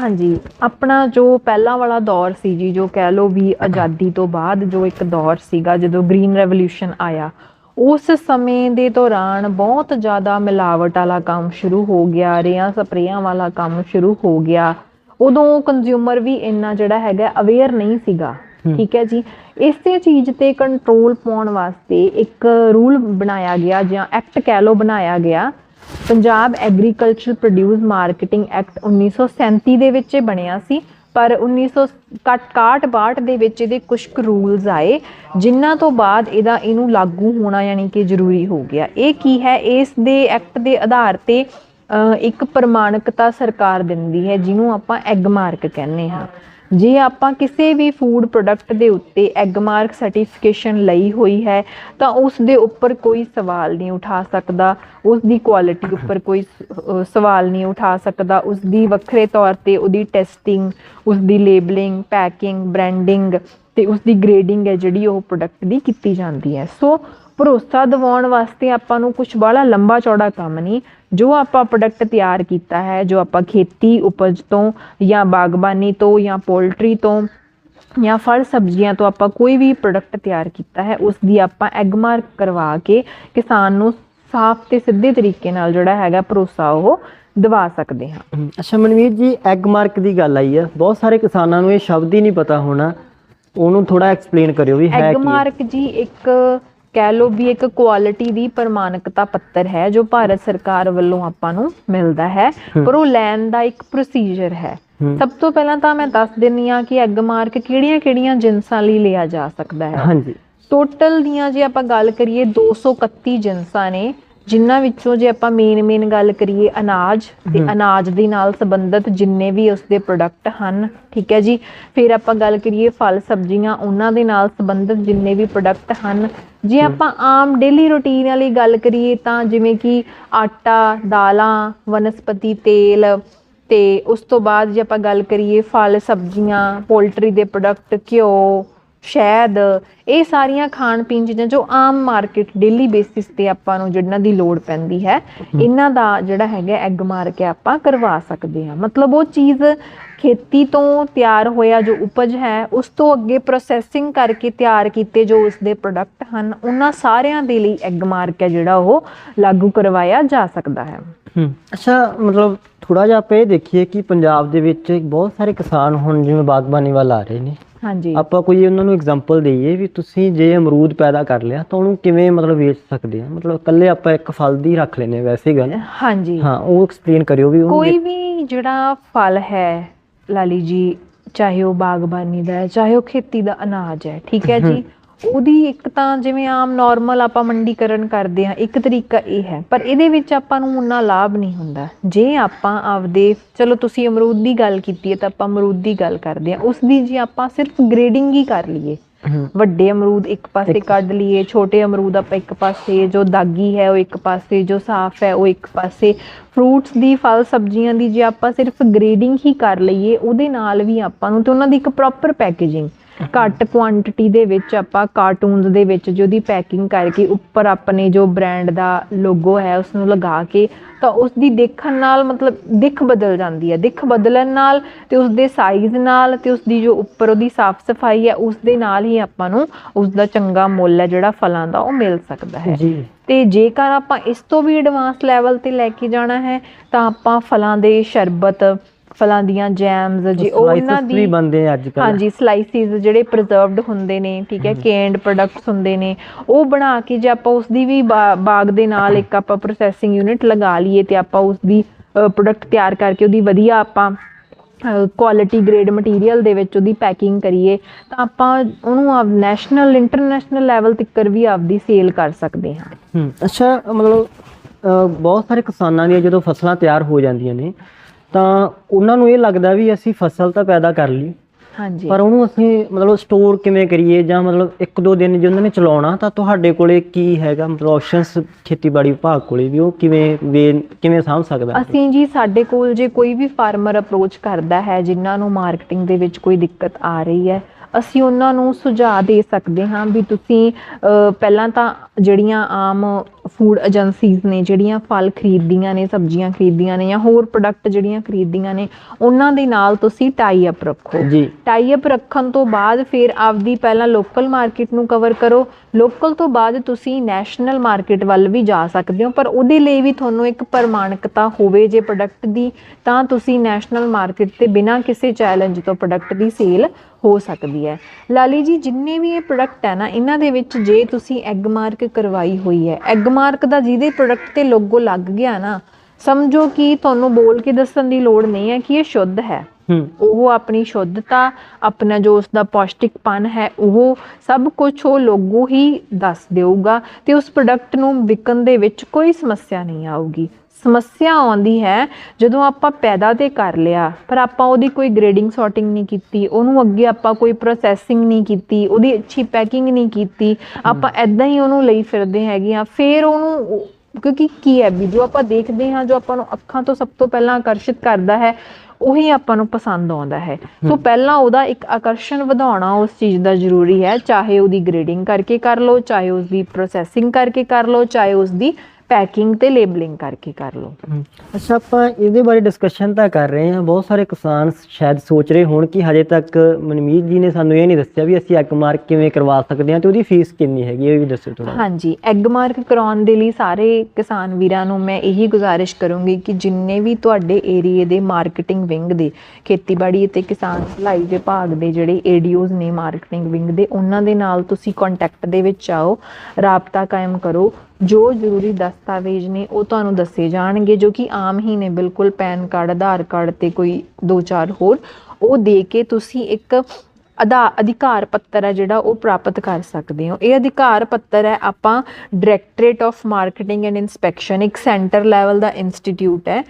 Speaker 2: ਹਾਂਜੀ ਆਪਣਾ ਜੋ ਪਹਿਲਾਂ ਵਾਲਾ ਦੌਰ ਸੀ ਜੀ ਜੋ ਕਹਿ ਲਓ ਵੀ ਆਜ਼ਾਦੀ ਤੋਂ ਬਾਅਦ ਜੋ ਇੱਕ ਦੌਰ ਸੀਗਾ ਜਦੋਂ ਗ੍ਰੀਨ ਰੈਵੋਲੂਸ਼ਨ ਆਇਆ ਉਸ ਸਮੇਂ ਦੇ ਦੌਰਾਨ ਬਹੁਤ ਜ਼ਿਆਦਾ ਮਿਲਾਵਟ ਵਾਲਾ ਕੰਮ ਸ਼ੁਰੂ ਹੋ ਗਿਆ ਰੇਹਾਂ ਸਪਰੇਆਂ ਵਾਲਾ ਕੰਮ ਸ਼ੁਰੂ ਹੋ ਗਿਆ। ਉਦੋਂ ਕੰਜ਼ਿਊਮਰ ਵੀ ਇੰਨਾ ਜਿਹੜਾ ਹੈਗਾ ਅਵੇਅਰ ਨਹੀਂ ਸੀਗਾ ਠੀਕ ਹੈ ਜੀ। ਇਸੇ ਚੀਜ਼ ਤੇ ਕੰਟਰੋਲ ਪਾਉਣ ਵਾਸਤੇ ਇੱਕ ਰੂਲ ਬਣਾਇਆ ਗਿਆ ਜਾਂ ਐਕਟ ਕਹਿ ਲਓ ਬਣਾਇਆ ਗਿਆ Punjab agriculture produce marketing act 1937 ਦੇ ਵਿੱਚ ਬਣਿਆ ਸੀ, ਪਰ 1961 ਦੇ ਵਿੱਚ ਇਹਦੇ ਕੁਝ ਕੁ ਰੂਲਸ ਆਏ, ਜਿਨ੍ਹਾਂ ਤੋਂ ਬਾਅਦ ਇਹਦਾ ਇਹਨੂੰ ਲਾਗੂ ਹੋਣਾ ਯਾਨੀ ਕਿ ਜ਼ਰੂਰੀ ਹੋ ਗਿਆ। ਇਹ ਕੀ ਹੈ? ਇਸ ਦੇ ਐਕਟ ਦੇ ਆਧਾਰ ਤੇ ਇੱਕ ਪ੍ਰਮਾਣਿਕਤਾ ਸਰਕਾਰ ਦਿੰਦੀ ਹੈ, ਜਿਹਨੂੰ ਆਪਾਂ ਐਗ ਮਾਰਕ ਕਹਿੰਦੇ ਹਾਂ। ਜੇ ਆਪਾਂ ਕਿਸੇ ਵੀ ਫੂਡ ਪ੍ਰੋਡਕਟ ਦੇ ਉੱਤੇ ਐਗ ਮਾਰਕ ਸਰਟੀਫਿਕੇਸ਼ਨ ਲਈ ਹੋਈ ਹੈ, ਤਾਂ ਉਸ ਦੇ ਉੱਪਰ ਕੋਈ ਸਵਾਲ ਨਹੀਂ ਉਠਾ ਸਕਦਾ, ਉਸ ਦੀ ਕੁਆਲਿਟੀ ਉੱਪਰ ਕੋਈ ਸਵਾਲ ਨਹੀਂ ਉਠਾ ਸਕਦਾ, ਉਸ ਦੀ ਵੱਖਰੇ ਤੌਰ ਤੇ ਉਹਦੀ ਟੈਸਟਿੰਗ ਉਸ ਦੀ ਲੇਬਲਿੰਗ ਪੈਕਿੰਗ ਬ੍ਰਾਂਡਿੰਗ ਤੇ ਉਸ ਦੀ ਗ੍ਰੇਡਿੰਗ ਹੈ ਜਿਹੜੀ ਉਹ ਪ੍ਰੋਡਕਟ ਦੀ ਕੀਤੀ ਜਾਂਦੀ ਹੈ। ਸੋ ਭਰੋਸਾ ਦਿਵਾਉਣ ਵਾਸਤੇ ਆਪਾਂ ਨੂੰ ਕੁਝ ਬੜਾ ਲੰਬਾ ਚੌੜਾ ਕੰਮ ਨਹੀਂ, ਜੋ ਆਪਾਂ ਪ੍ਰੋਡਕਟ ਤਿਆਰ ਕੀਤਾ ਹੈ, ਜੋ ਆਪਾਂ ਖੇਤੀ ਉਪਜ ਤੋਂ ਜਾਂ ਬਾਗਬਾਨੀ ਤੋਂ ਜਾਂ ਪੋਲਟਰੀ ਤੋਂ ਜਾਂ ਫਲ ਸਬਜ਼ੀਆਂ ਤੋਂ ਆਪਾਂ ਕੋਈ ਵੀ ਪ੍ਰੋਡਕਟ ਤਿਆਰ ਕੀਤਾ ਹੈ ਉਸ ਦੀ ਆਪਾਂ ਐਗ ਮਾਰਕ ਕਰਵਾ ਕੇ ਕਿਸਾਨ ਨੂੰ ਸਾਫ਼ ਤੇ ਸਿੱਧੇ ਤਰੀਕੇ ਨਾਲ ਜਿਹੜਾ ਹੈਗਾ ਭਰੋਸਾ ਉਹ ਦਿਵਾ ਸਕਦੇ ਹਾਂ।
Speaker 1: ਅੱਛਾ ਮਨਵੀਰ ਜੀ ਐਗ ਮਾਰਕ ਦੀ ਗੱਲ ਆਈ ਹੈ। ਬਹੁਤ ਸਾਰੇ ਕਿਸਾਨਾਂ ਨੂੰ ਇਹ ਸ਼ਬਦ ਹੀ ਨਹੀਂ ਪਤਾ ਹੋਣਾ ਉਹਨੂੰ ਥੋੜਾ ਐਕਸਪਲੇਨ ਕਰਿਓ ਵੀ ਹੈ ਕੀ ਹੈ?
Speaker 2: ਮਾਰਕ ਜੀ ਇੱਕ ਕਹਿ ਲਓ ਵੀ ਇੱਕ ਕੁਆਲਿਟੀ ਦੀ ਪ੍ਰਮਾਣਿਕਤਾ ਪੱਤਰ ਹੈ ਜੋ ਭਾਰਤ ਸਰਕਾਰ ਵੱਲੋਂ ਆਪਾਂ ਨੂੰ ਮਿਲਦਾ ਹੈ ਪਰ ਉਹ ਲੈਣ ਦਾ ਇੱਕ ਪ੍ਰੋਸੀਜਰ ਹੈ। ਸਭ ਤੋਂ ਪਹਿਲਾਂ ਤਾਂ ਮੈਂ ਦੱਸ ਦਿੰਨੀ ਆ ਕਿ ਐਗ ਮਾਰਕ ਕਿਹੜੀਆਂ-ਕਿਹੜੀਆਂ ਜਿਨਸਾਂ ਲਈ ਲਿਆ ਜਾ ਸਕਦਾ ਹੈ
Speaker 1: ਹਾਂਜੀ
Speaker 2: ਟੋਟਲ ਦੀਆਂ ਜੇ ਆਪਾਂ ਗੱਲ ਕਰੀਏ 231 ਜਿਨਸਾਂ ਨੇ ਜਿਨ੍ਹਾਂ ਵਿੱਚੋਂ ਜੇ ਆਪਾਂ ਮੇਨ ਮੇਨ ਗੱਲ ਕਰੀਏ ਅਨਾਜ ਤੇ ਅਨਾਜ ਦੇ ਨਾਲ ਸੰਬੰਧਿਤ ਜਿੰਨੇ ਵੀ ਉਸਦੇ ਪ੍ਰੋਡਕਟ ਹਨ ਠੀਕ ਹੈ ਜੀ। ਫਿਰ ਆਪਾਂ ਗੱਲ ਕਰੀਏ ਫਲ ਸਬਜ਼ੀਆਂ ਉਹਨਾਂ ਦੇ ਨਾਲ ਸੰਬੰਧਿਤ ਜਿੰਨੇ ਵੀ ਪ੍ਰੋਡਕਟ ਹਨ। ਜੇ ਆਪਾਂ ਆਮ ਡੇਲੀ ਰੁਟੀਨ ਵਾਲੀ ਗੱਲ ਕਰੀਏ ਤਾਂ ਜਿਵੇਂ ਕਿ ਆਟਾ ਦਾਲਾਂ ਵਨਸਪਤੀ ਤੇਲ ਤੇ ਉਸ ਤੋਂ ਬਾਅਦ ਜੇ ਆਪਾਂ ਗੱਲ ਕਰੀਏ ਫਲ ਸਬਜ਼ੀਆਂ ਪੋਲਟਰੀ ਦੇ ਪ੍ਰੋਡਕਟ ਘਿਓ ਸ਼ਹਿਦ ਇਹ ਸਾਰੀਆਂ ਖਾਣ ਪੀਣ ਚੀਜ਼ਾਂ ਜੋ ਆਮ ਮਾਰਕੀਟ ਡੇਲੀ ਬੇਸਿਸ ਤੇ ਆਪਾਂ ਨੂੰ ਜਿਹਨਾਂ ਦੀ ਲੋੜ ਪੈਂਦੀ ਹੈ ਇਹਨਾਂ ਦਾ ਜਿਹੜਾ ਹੈਗਾ ਐਗ ਮਾਰ ਕੇ ਆਪਾਂ ਕਰਵਾ ਸਕਦੇ ਹਾਂ। ਮਤਲਬ ਉਹ ਚੀਜ਼ ਖੇਤੀ ਤੋਂ ਤਿਆਰ ਹੋਇਆ ਜੋ ਉਪਜ ਹੈ ਉਸ ਤੋਂ ਅੱਗੇ ਪ੍ਰੋਸੈਸਿੰਗ ਕਰਕੇ ਤਿਆਰ ਕੀਤੇ ਜੋ ਉਸ ਦੇ ਪ੍ਰੋਡਕਟ ਹਨ ਉਹਨਾਂ ਸਾਰਿਆਂ ਦੇ ਲਈ ਐਗ ਮਾਰਕ ਹੈ ਜਿਹੜਾ ਉਹ ਲਾਗੂ ਕਰਵਾਇਆ ਜਾ ਸਕਦਾ ਹੈ।
Speaker 1: ਅੱਛਾ ਮਤਲਬ ਥੋੜਾ ਜਿਹਾ ਇਹ ਦੇਖੀਏ ਕਿ ਪੰਜਾਬ ਦੇ ਵਿੱਚ ਬਹੁਤ ਸਾਰੇ ਕਿਸਾਨ ਹੁਣ ਜਿਵੇਂ ਬਾਗਬਾਨੀ ਵੱਲ ਆ ਰਹੇ ਨੇ।
Speaker 2: ਹਾਂਜੀ।
Speaker 1: ਆਪਾਂ ਕੋਈ ਉਹਨਾਂ ਨੂੰ ਐਗਜ਼ਾਮਪਲ ਦਈਏ ਵੀ ਤੁਸੀਂ ਜੇ ਅਮਰੂਦ ਪੈਦਾ ਕਰ ਲਿਆ ਤਾਂ ਉਹਨੂੰ ਕਿਵੇਂ ਮਤਲਬ ਵੇਚ ਸਕਦੇ ਆ? ਮਤਲਬ ਇਕੱਲੇ ਆਪਾਂ ਇੱਕ ਫਲ ਦੀ ਰੱਖ ਲੈਨੇ ਵੈਸੇ ਗੱਲ।
Speaker 2: ਹਾਂਜੀ।
Speaker 1: ਹਾਂ ਉਹ ਐਕਸਪਲੇਨ ਕਰਿਓ ਵੀ ਉਹਨੂੰ
Speaker 2: ਕੋਈ ਵੀ। ਜਿਹੜਾ ਫਲ ਹੈ ਲਾਲੀ ਜੀ ਚਾਹੇ ਉਹ ਬਾਗਬਾਨੀ ਦਾ ਹੈ ਚਾਹੇ ਉਹ ਖੇਤੀ ਦਾ ਅਨਾਜ ਹੈ ਠੀਕ ਹੈ ਜੀ? ਉਹਦੀ ਇੱਕ ਤਾਂ ਜਿਵੇਂ ਆਮ ਨਾਰਮਲ ਆਪਾਂ ਮੰਡੀਕਰਨ ਕਰਦੇ ਹਾਂ ਇੱਕ ਤਰੀਕਾ ਇਹ ਹੈ ਪਰ ਇਹਦੇ ਵਿੱਚ ਆਪਾਂ ਨੂੰ ਉਨਾ ਲਾਭ ਨਹੀਂ ਹੁੰਦਾ। ਜੇ ਆਪਾਂ ਆਪਦੇ ਚਲੋ ਤੁਸੀਂ ਅਮਰੂਦ ਦੀ ਗੱਲ ਕੀਤੀ ਹੈ ਤਾਂ ਆਪਾਂ ਅਮਰੂਦ ਦੀ ਗੱਲ ਕਰਦੇ ਹਾਂ ਉਸ ਦੀ ਜੇ ਆਪਾਂ ਸਿਰਫ ਗ੍ਰੇਡਿੰਗ ਹੀ ਕਰ ਲਈਏ ਵੱਡੇ ਅਮਰੂਦ ਇੱਕ ਪਾਸੇ ਕੱਢ ਲਈਏ ਛੋਟੇ ਅਮਰੂਦ ਆਪਾਂ ਇੱਕ ਪਾਸੇ ਜੋ ਦਾਗੀ ਹੈ ਉਹ ਇੱਕ ਪਾਸੇ ਜੋ ਸਾਫ਼ ਹੈ ਉਹ ਇੱਕ ਪਾਸੇ ਫਰੂਟਸ ਦੀ ਫਲ ਸਬਜ਼ੀਆਂ ਦੀ ਜੇ ਆਪਾਂ ਸਿਰਫ ਗ੍ਰੇਡਿੰਗ ਹੀ ਕਰ ਲਈਏ ਉਹਦੇ ਨਾਲ ਵੀ ਆਪਾਂ ਨੂੰ ਤੇ ਉਹਨਾਂ ਦੀ ਇੱਕ ਪ੍ਰੋਪਰ ਪੈਕੇਜਿੰਗ ਘੱਟ ਕੁਆਂਟੀਟੀ ਦੇ ਵਿੱਚ ਆਪਾਂ ਕਾਰਟੂਨਸ ਦੇ ਵਿੱਚ ਜੋ ਦੀ ਪੈਕਿੰਗ ਕਰਕੇ ਉੱਪਰ ਆਪਣੇ ਜੋ ਬ੍ਰਾਂਡ ਦਾ ਲੋਗੋ ਹੈ ਉਸ ਨੂੰ ਲਗਾ ਕੇ ਤਾਂ ਉਸ ਦੀ ਦੇਖਣ ਨਾਲ ਮਤਲਬ ਦਿੱਖ ਬਦਲ ਜਾਂਦੀ ਹੈ। ਦਿੱਖ ਬਦਲਣ ਨਾਲ ਤੇ ਉਸ ਦੇ ਸਾਈਜ਼ ਨਾਲ ਤੇ ਉਸ ਦੀ ਜੋ ਉੱਪਰ ਉਹਦੀ ਸਾਫ਼ ਸਫ਼ਾਈ ਹੈ ਉਸ ਦੇ ਨਾਲ ਹੀ ਆਪਾਂ ਨੂੰ ਉਸ ਦਾ ਚੰਗਾ ਮੁੱਲ ਹੈ ਜਿਹੜਾ ਫਲਾਂ ਦਾ ਉਹ ਮਿਲ ਸਕਦਾ ਹੈ।
Speaker 1: ਜੀ।
Speaker 2: ਤੇ ਜੇਕਰ ਆਪਾਂ ਇਸ ਤੋਂ ਵੀ ਐਡਵਾਂਸ ਲੈਵਲ ਤੇ ਲੈ ਕੇ ਜਾਣਾ ਹੈ ਤਾਂ ਆਪਾਂ ਫਲਾਂ ਦੇ ਸ਼ਰਬਤ ਫਲਾਂ ਦੀਆਂ ਜੈਮਸ ਜੀ ਉਹ ਉਹਨਾਂ
Speaker 1: Slices ਵੀ
Speaker 2: ਦੀ
Speaker 1: ਬਣਦੇ ਆ ਅੱਜ ਕੱਲ
Speaker 2: ਹਾਂਜੀ ਸਲਾਈਸਿਸ ਜਿਹੜੇ ਪ੍ਰੀਜ਼ਰਵਡ ਹੁੰਦੇ ਨੇ ਠੀਕ ਹੈ ਕੇਨਡ ਪ੍ਰੋਡਕਟਸ ਹੁੰਦੇ ਨੇ ਉਹ ਬਣਾ ਕੇ ਜੇ ਆਪਾਂ ਉਸ ਦੀ ਵੀ ਬਾਗ ਦੇ ਨਾਲ ਇੱਕ ਆਪਾਂ ਪ੍ਰੋਸੈਸਿੰਗ ਯੂਨਿਟ ਲਗਾ ਲਈਏ ਤੇ ਆਪਾਂ ਉਸ ਦੀ ਪ੍ਰੋਡਕਟ ਤਿਆਰ ਕਰਕੇ ਉਹਦੀ ਵਧੀਆ ਆਪਾਂ ਕੁਆਲਿਟੀ ਗ੍ਰੇਡ ਮਟੀਰੀਅਲ ਦੇ ਵਿੱਚ ਉਹਦੀ ਪੈਕਿੰਗ ਕਰੀਏ ਤਾਂ ਆਪਾਂ ਉਹਨੂੰ ਆਪ ਨੈਸ਼ਨਲ ਇੰਟਰਨੈਸ਼ਨਲ ਲੈਵਲ ਤੱਕ ਵੀ ਆਪਦੀ ਸੇਲ ਕਰ ਸਕਦੇ ਹਾਂ।
Speaker 1: ਅੱਛਾ ਮਤਲਬ ਬਹੁਤ ਸਾਰੇ ਕਿਸਾਨਾਂ ਦੀਆਂ ਜਦੋਂ ਫਸਲਾਂ ਤਿਆਰ ਹੋ ਜਾਂਦੀਆਂ ਨੇ ਤਾਂ ਉਹਨਾਂ ਨੂੰ ਇਹ ਲੱਗਦਾ ਵੀ ਅਸੀਂ ਫਸਲ ਤਾਂ ਪੈਦਾ ਕਰ ਲਈ।
Speaker 2: ਹਾਂਜੀ।
Speaker 1: ਪਰ ਉਹਨੂੰ ਅਸੀਂ ਮਤਲਬ ਸਟੋਰ ਕਿਵੇਂ ਕਰੀਏ ਜਾਂ ਮਤਲਬ ਇੱਕ ਦੋ ਦਿਨ ਜੇ ਉਹਨਾਂ ਨੇ ਚਲਾਉਣਾ ਤਾਂ ਤੁਹਾਡੇ ਕੋਲੇ ਕੀ ਹੈਗਾ? ਮਤਲਬ ਆਪਸ਼ਨਸ ਖੇਤੀਬਾੜੀ ਵਿਭਾਗ ਕੋਲੇ ਵੀ ਉਹ ਕਿਵੇਂ ਵੇ ਕਿਵੇਂ ਸਾਂਭ ਸਕਦਾ?
Speaker 2: ਅਸੀਂ ਜੀ ਸਾਡੇ ਕੋਲ ਜੇ ਕੋਈ ਵੀ ਫਾਰਮਰ ਅਪਰੋਚ ਕਰਦਾ ਹੈ ਜਿਨ੍ਹਾਂ ਨੂੰ ਮਾਰਕੀਟਿੰਗ ਦੇ ਵਿੱਚ ਕੋਈ ਦਿੱਕਤ ਆ ਰਹੀ ਹੈ ਅਸੀਂ ਉਹਨਾਂ ਨੂੰ ਸੁਝਾਅ ਦੇ ਸਕਦੇ ਹਾਂ ਵੀ ਤੁਸੀਂ ਪਹਿਲਾਂ ਤਾਂ ਜਿਹੜੀਆਂ ਆਮ ਫੂਡ ਏਜੰਸੀਜ਼ ਨੇ ਜਿਹੜੀਆਂ ਫਲ ਖਰੀਦਦੀਆਂ ਨੇ ਸਬਜ਼ੀਆਂ ਖਰੀਦਦੀਆਂ ਨੇ ਜਾਂ ਹੋਰ ਪ੍ਰੋਡਕਟ ਜਿਹੜੀਆਂ ਖਰੀਦਦੀਆਂ ਨੇ ਉਹਨਾਂ ਦੇ ਨਾਲ ਤੁਸੀਂ ਟਾਈ ਅਪ ਰੱਖੋ।
Speaker 1: ਜੀ।
Speaker 2: ਟਾਈ ਅਪ ਰੱਖਣ ਤੋਂ ਬਾਅਦ ਫਿਰ ਆਪਦੀ ਪਹਿਲਾਂ ਲੋਕਲ ਮਾਰਕੀਟ ਨੂੰ ਕਵਰ ਕਰੋ। ਲੋਕਲ ਤੋਂ ਬਾਅਦ ਤੁਸੀਂ ਨੈਸ਼ਨਲ ਮਾਰਕੀਟ ਵੱਲ ਵੀ ਜਾ ਸਕਦੇ ਹੋ ਪਰ ਉਹਦੇ ਲਈ ਵੀ ਤੁਹਾਨੂੰ ਇੱਕ ਪ੍ਰਮਾਣਿਕਤਾ ਹੋਵੇ ਜੇ ਪ੍ਰੋਡਕਟ ਦੀ ਤਾਂ ਤੁਸੀਂ ਨੈਸ਼ਨਲ ਮਾਰਕੀਟ ਤੇ ਬਿਨਾਂ ਕਿਸੇ ਚੈਲੰਜ ਤੋਂ ਪ੍ਰੋਡਕਟ ਦੀ ਸੇਲ ਹੋ ਸਕਦੀ ਹੈ। ਲਾਲੀ ਜੀ ਜਿੰਨੇ ਵੀ ਇਹ ਪ੍ਰੋਡਕਟ ਹੈ ਨਾ ਇਹਨਾਂ ਦੇ ਵਿੱਚ ਜੇ ਤੁਸੀਂ ਐਗ ਮਾਰਕ ਕਰਵਾਈ ਹੋਈ ਹੈ ਐਗ ਮਾਰਕ ਦਾ ਜਿਹਦੇ ਪ੍ਰੋਡਕਟ ਤੇ ਲੋਗੋ ਲੱਗ ਗਿਆ ਨਾ ਸਮਝੋ ਕਿ ਤੁਹਾਨੂੰ ਬੋਲ ਕੇ ਦੱਸਣ ਦੀ ਲੋੜ ਨਹੀਂ ਹੈ ਕਿ ਇਹ ਸ਼ੁੱਧ ਹੈ। ਉਹ ਆਪਣੀ ਸ਼ੁੱਧਤਾ ਆਪਣਾ ਜੋ ਉਸ ਦਾ ਪੌਸ਼ਟਿਕਪਨ ਹੈ ਉਹ ਸਭ ਕੁਝ ਉਹ ਲੋਗੋ ਹੀ ਦੱਸ ਦੇਊਗਾ ਤੇ ਉਸ ਪ੍ਰੋਡਕਟ ਨੂੰ ਵਿਕਣ ਦੇ ਵਿੱਚ ਕੋਈ ਸਮੱਸਿਆ ਨਹੀਂ ਆਊਗੀ। ਸਮੱਸਿਆ ਆਉਂਦੀ ਹੈ ਜਦੋਂ ਆਪਾਂ ਪੈਦਾ ਤੇ ਕਰ ਲਿਆ ਪਰ ਆਪਾਂ ਉਹਦੀ ਕੋਈ ਗ੍ਰੇਡਿੰਗ ਸੌਰਟਿੰਗ ਨਹੀਂ ਕੀਤੀ ਉਹਨੂੰ ਅੱਗੇ ਆਪਾਂ ਕੋਈ ਪ੍ਰੋਸੈਸਿੰਗ ਨਹੀਂ ਕੀਤੀ ਉਹਦੀ ਅੱਛੀ ਪੈਕਿੰਗ ਨਹੀਂ ਕੀਤੀ ਆਪਾਂ ਐਦਾਂ ਹੀ ਉਹਨੂੰ ਲਈ ਫਿਰਦੇ ਹੈਗੇ ਆ ਫਿਰ ਉਹਨੂੰ ਉਹ- ਕਿਉਂਕਿ ਕੀ ਹੈ ਵੀ ਜੋ ਆਪਾਂ ਦੇਖਦੇ ਹਾਂ ਜੋ ਆਪਾਂ ਨੂੰ ਅੱਖਾਂ ਤੋਂ ਸਭ ਤੋਂ ਪਹਿਲਾਂ ਆਕਰਸ਼ਿਤ ਕਰਦਾ ਹੈ ਉਹੀ ਆਪਾਂ ਨੂੰ ਪਸੰਦ ਆਉਂਦਾ ਹੈ। ਸੋ ਪਹਿਲਾਂ ਉਹਦਾ ਇੱਕ ਆਕਰਸ਼ਣ ਵਧਾਉਣਾ ਉਸ ਚੀਜ਼ ਦਾ ਜ਼ਰੂਰੀ ਹੈ ਚਾਹੇ ਉਹਦੀ ਗ੍ਰੇਡਿੰਗ ਕਰਕੇ ਕਰ ਲਓ ਚਾਹੇ ਉਸ ਦੀ ਪ੍ਰੋਸੈਸਿੰਗ ਕਰਕੇ ਕਰ ਲਓ ਚਾਹੇ ਉਸ ਦੀ ਪੈਕਿੰਗ ਤੇ ਲੇਬਲਿੰਗ ਕਰਕੇ ਕਰ ਲਓ।
Speaker 1: ਅੱਛਾ ਆਪਾਂ ਇਹਦੇ ਬਾਰੇ ਡਿਸਕਸ਼ਨ ਤਾਂ ਕਰ ਰਹੇ ਹਾਂ। ਬਹੁਤ ਸਾਰੇ ਕਿਸਾਨ ਸ਼ਾਇਦ ਸੋਚ ਰਹੇ ਹੋਣ ਕਿ ਹਜੇ ਤੱਕ ਮਨਮੀਤ ਜੀ ਨੇ ਸਾਨੂੰ ਇਹ ਨਹੀਂ ਦੱਸਿਆ ਵੀ ਅਸੀਂ ਐਗ ਮਾਰਕ ਕਿਵੇਂ ਕਰਵਾ ਸਕਦੇ ਹਾਂ ਤੇ ਉਹਦੀ ਫੀਸ ਕਿੰਨੀ ਹੈਗੀ ਇਹ ਵੀ ਦੱਸੋ ਥੋੜਾ
Speaker 2: ਹਾਂਜੀ ਐਗ ਮਾਰਕ ਕਰਾਉਣ ਦੇ ਲਈ ਸਾਰੇ ਕਿਸਾਨ ਵੀਰਾਂ ਨੂੰ ਮੈਂ ਇਹੀ ਗੁਜ਼ਾਰਿਸ਼ ਕਰੂੰਗੀ ਕਿ ਜਿੰਨੇ ਵੀ ਤੁਹਾਡੇ ਏਰੀਏ ਦੇ ਮਾਰਕੀਟਿੰਗ ਵਿੰਗ ਦੇ ਖੇਤੀਬਾੜੀ ਅਤੇ ਕਿਸਾਨ ਭਲਾਈ ਵਿਭਾਗ ਦੇ ਜਿਹੜੇ ਏਡੀਓਜ਼ ਨੇ ਮਾਰਕੀਟਿੰਗ ਵਿੰਗ ਦੇ ਉਹਨਾਂ ਦੇ ਨਾਲ ਤੁਸੀਂ ਕੰਟੈਕਟ ਦੇ ਵਿੱਚ ਆਓ ਰਾਬਤਾ ਕਾਇਮ ਕਰੋ। ਜੋ ਜ਼ਰੂਰੀ ਦਸਤਾਵੇਜ਼ ਨੇ ਉਹ ਤੁਹਾਨੂੰ ਦੱਸੇ ਜਾਣਗੇ, ਜੋ ਕਿ ਆਮ ਹੀ ਨੇ, ਬਿਲਕੁਲ ਪੈਨ ਕਾਰਡ, ਆਧਾਰ ਕਾਰਡ ਤੇ ਕੋਈ ਦੋ ਚਾਰ ਹੋਰ। ਉਹ ਦੇ ਕੇ ਤੁਸੀਂ ਇੱਕ ਅਦਾ ਅਧਿਕਾਰ ਪੱਤਰ ਹੈ ਜਿਹੜਾ ਉਹ ਪ੍ਰਾਪਤ ਕਰ ਸਕਦੇ ਹੋ। ਇਹ ਅਧਿਕਾਰ ਪੱਤਰ ਹੈ, ਆਪਾਂ directorate of marketing and inspection ਇੱਕ ਸੈਂਟਰ ਲੈਵਲ ਦਾ ਇੰਸਟੀਚਿਊਟ ਹੈ।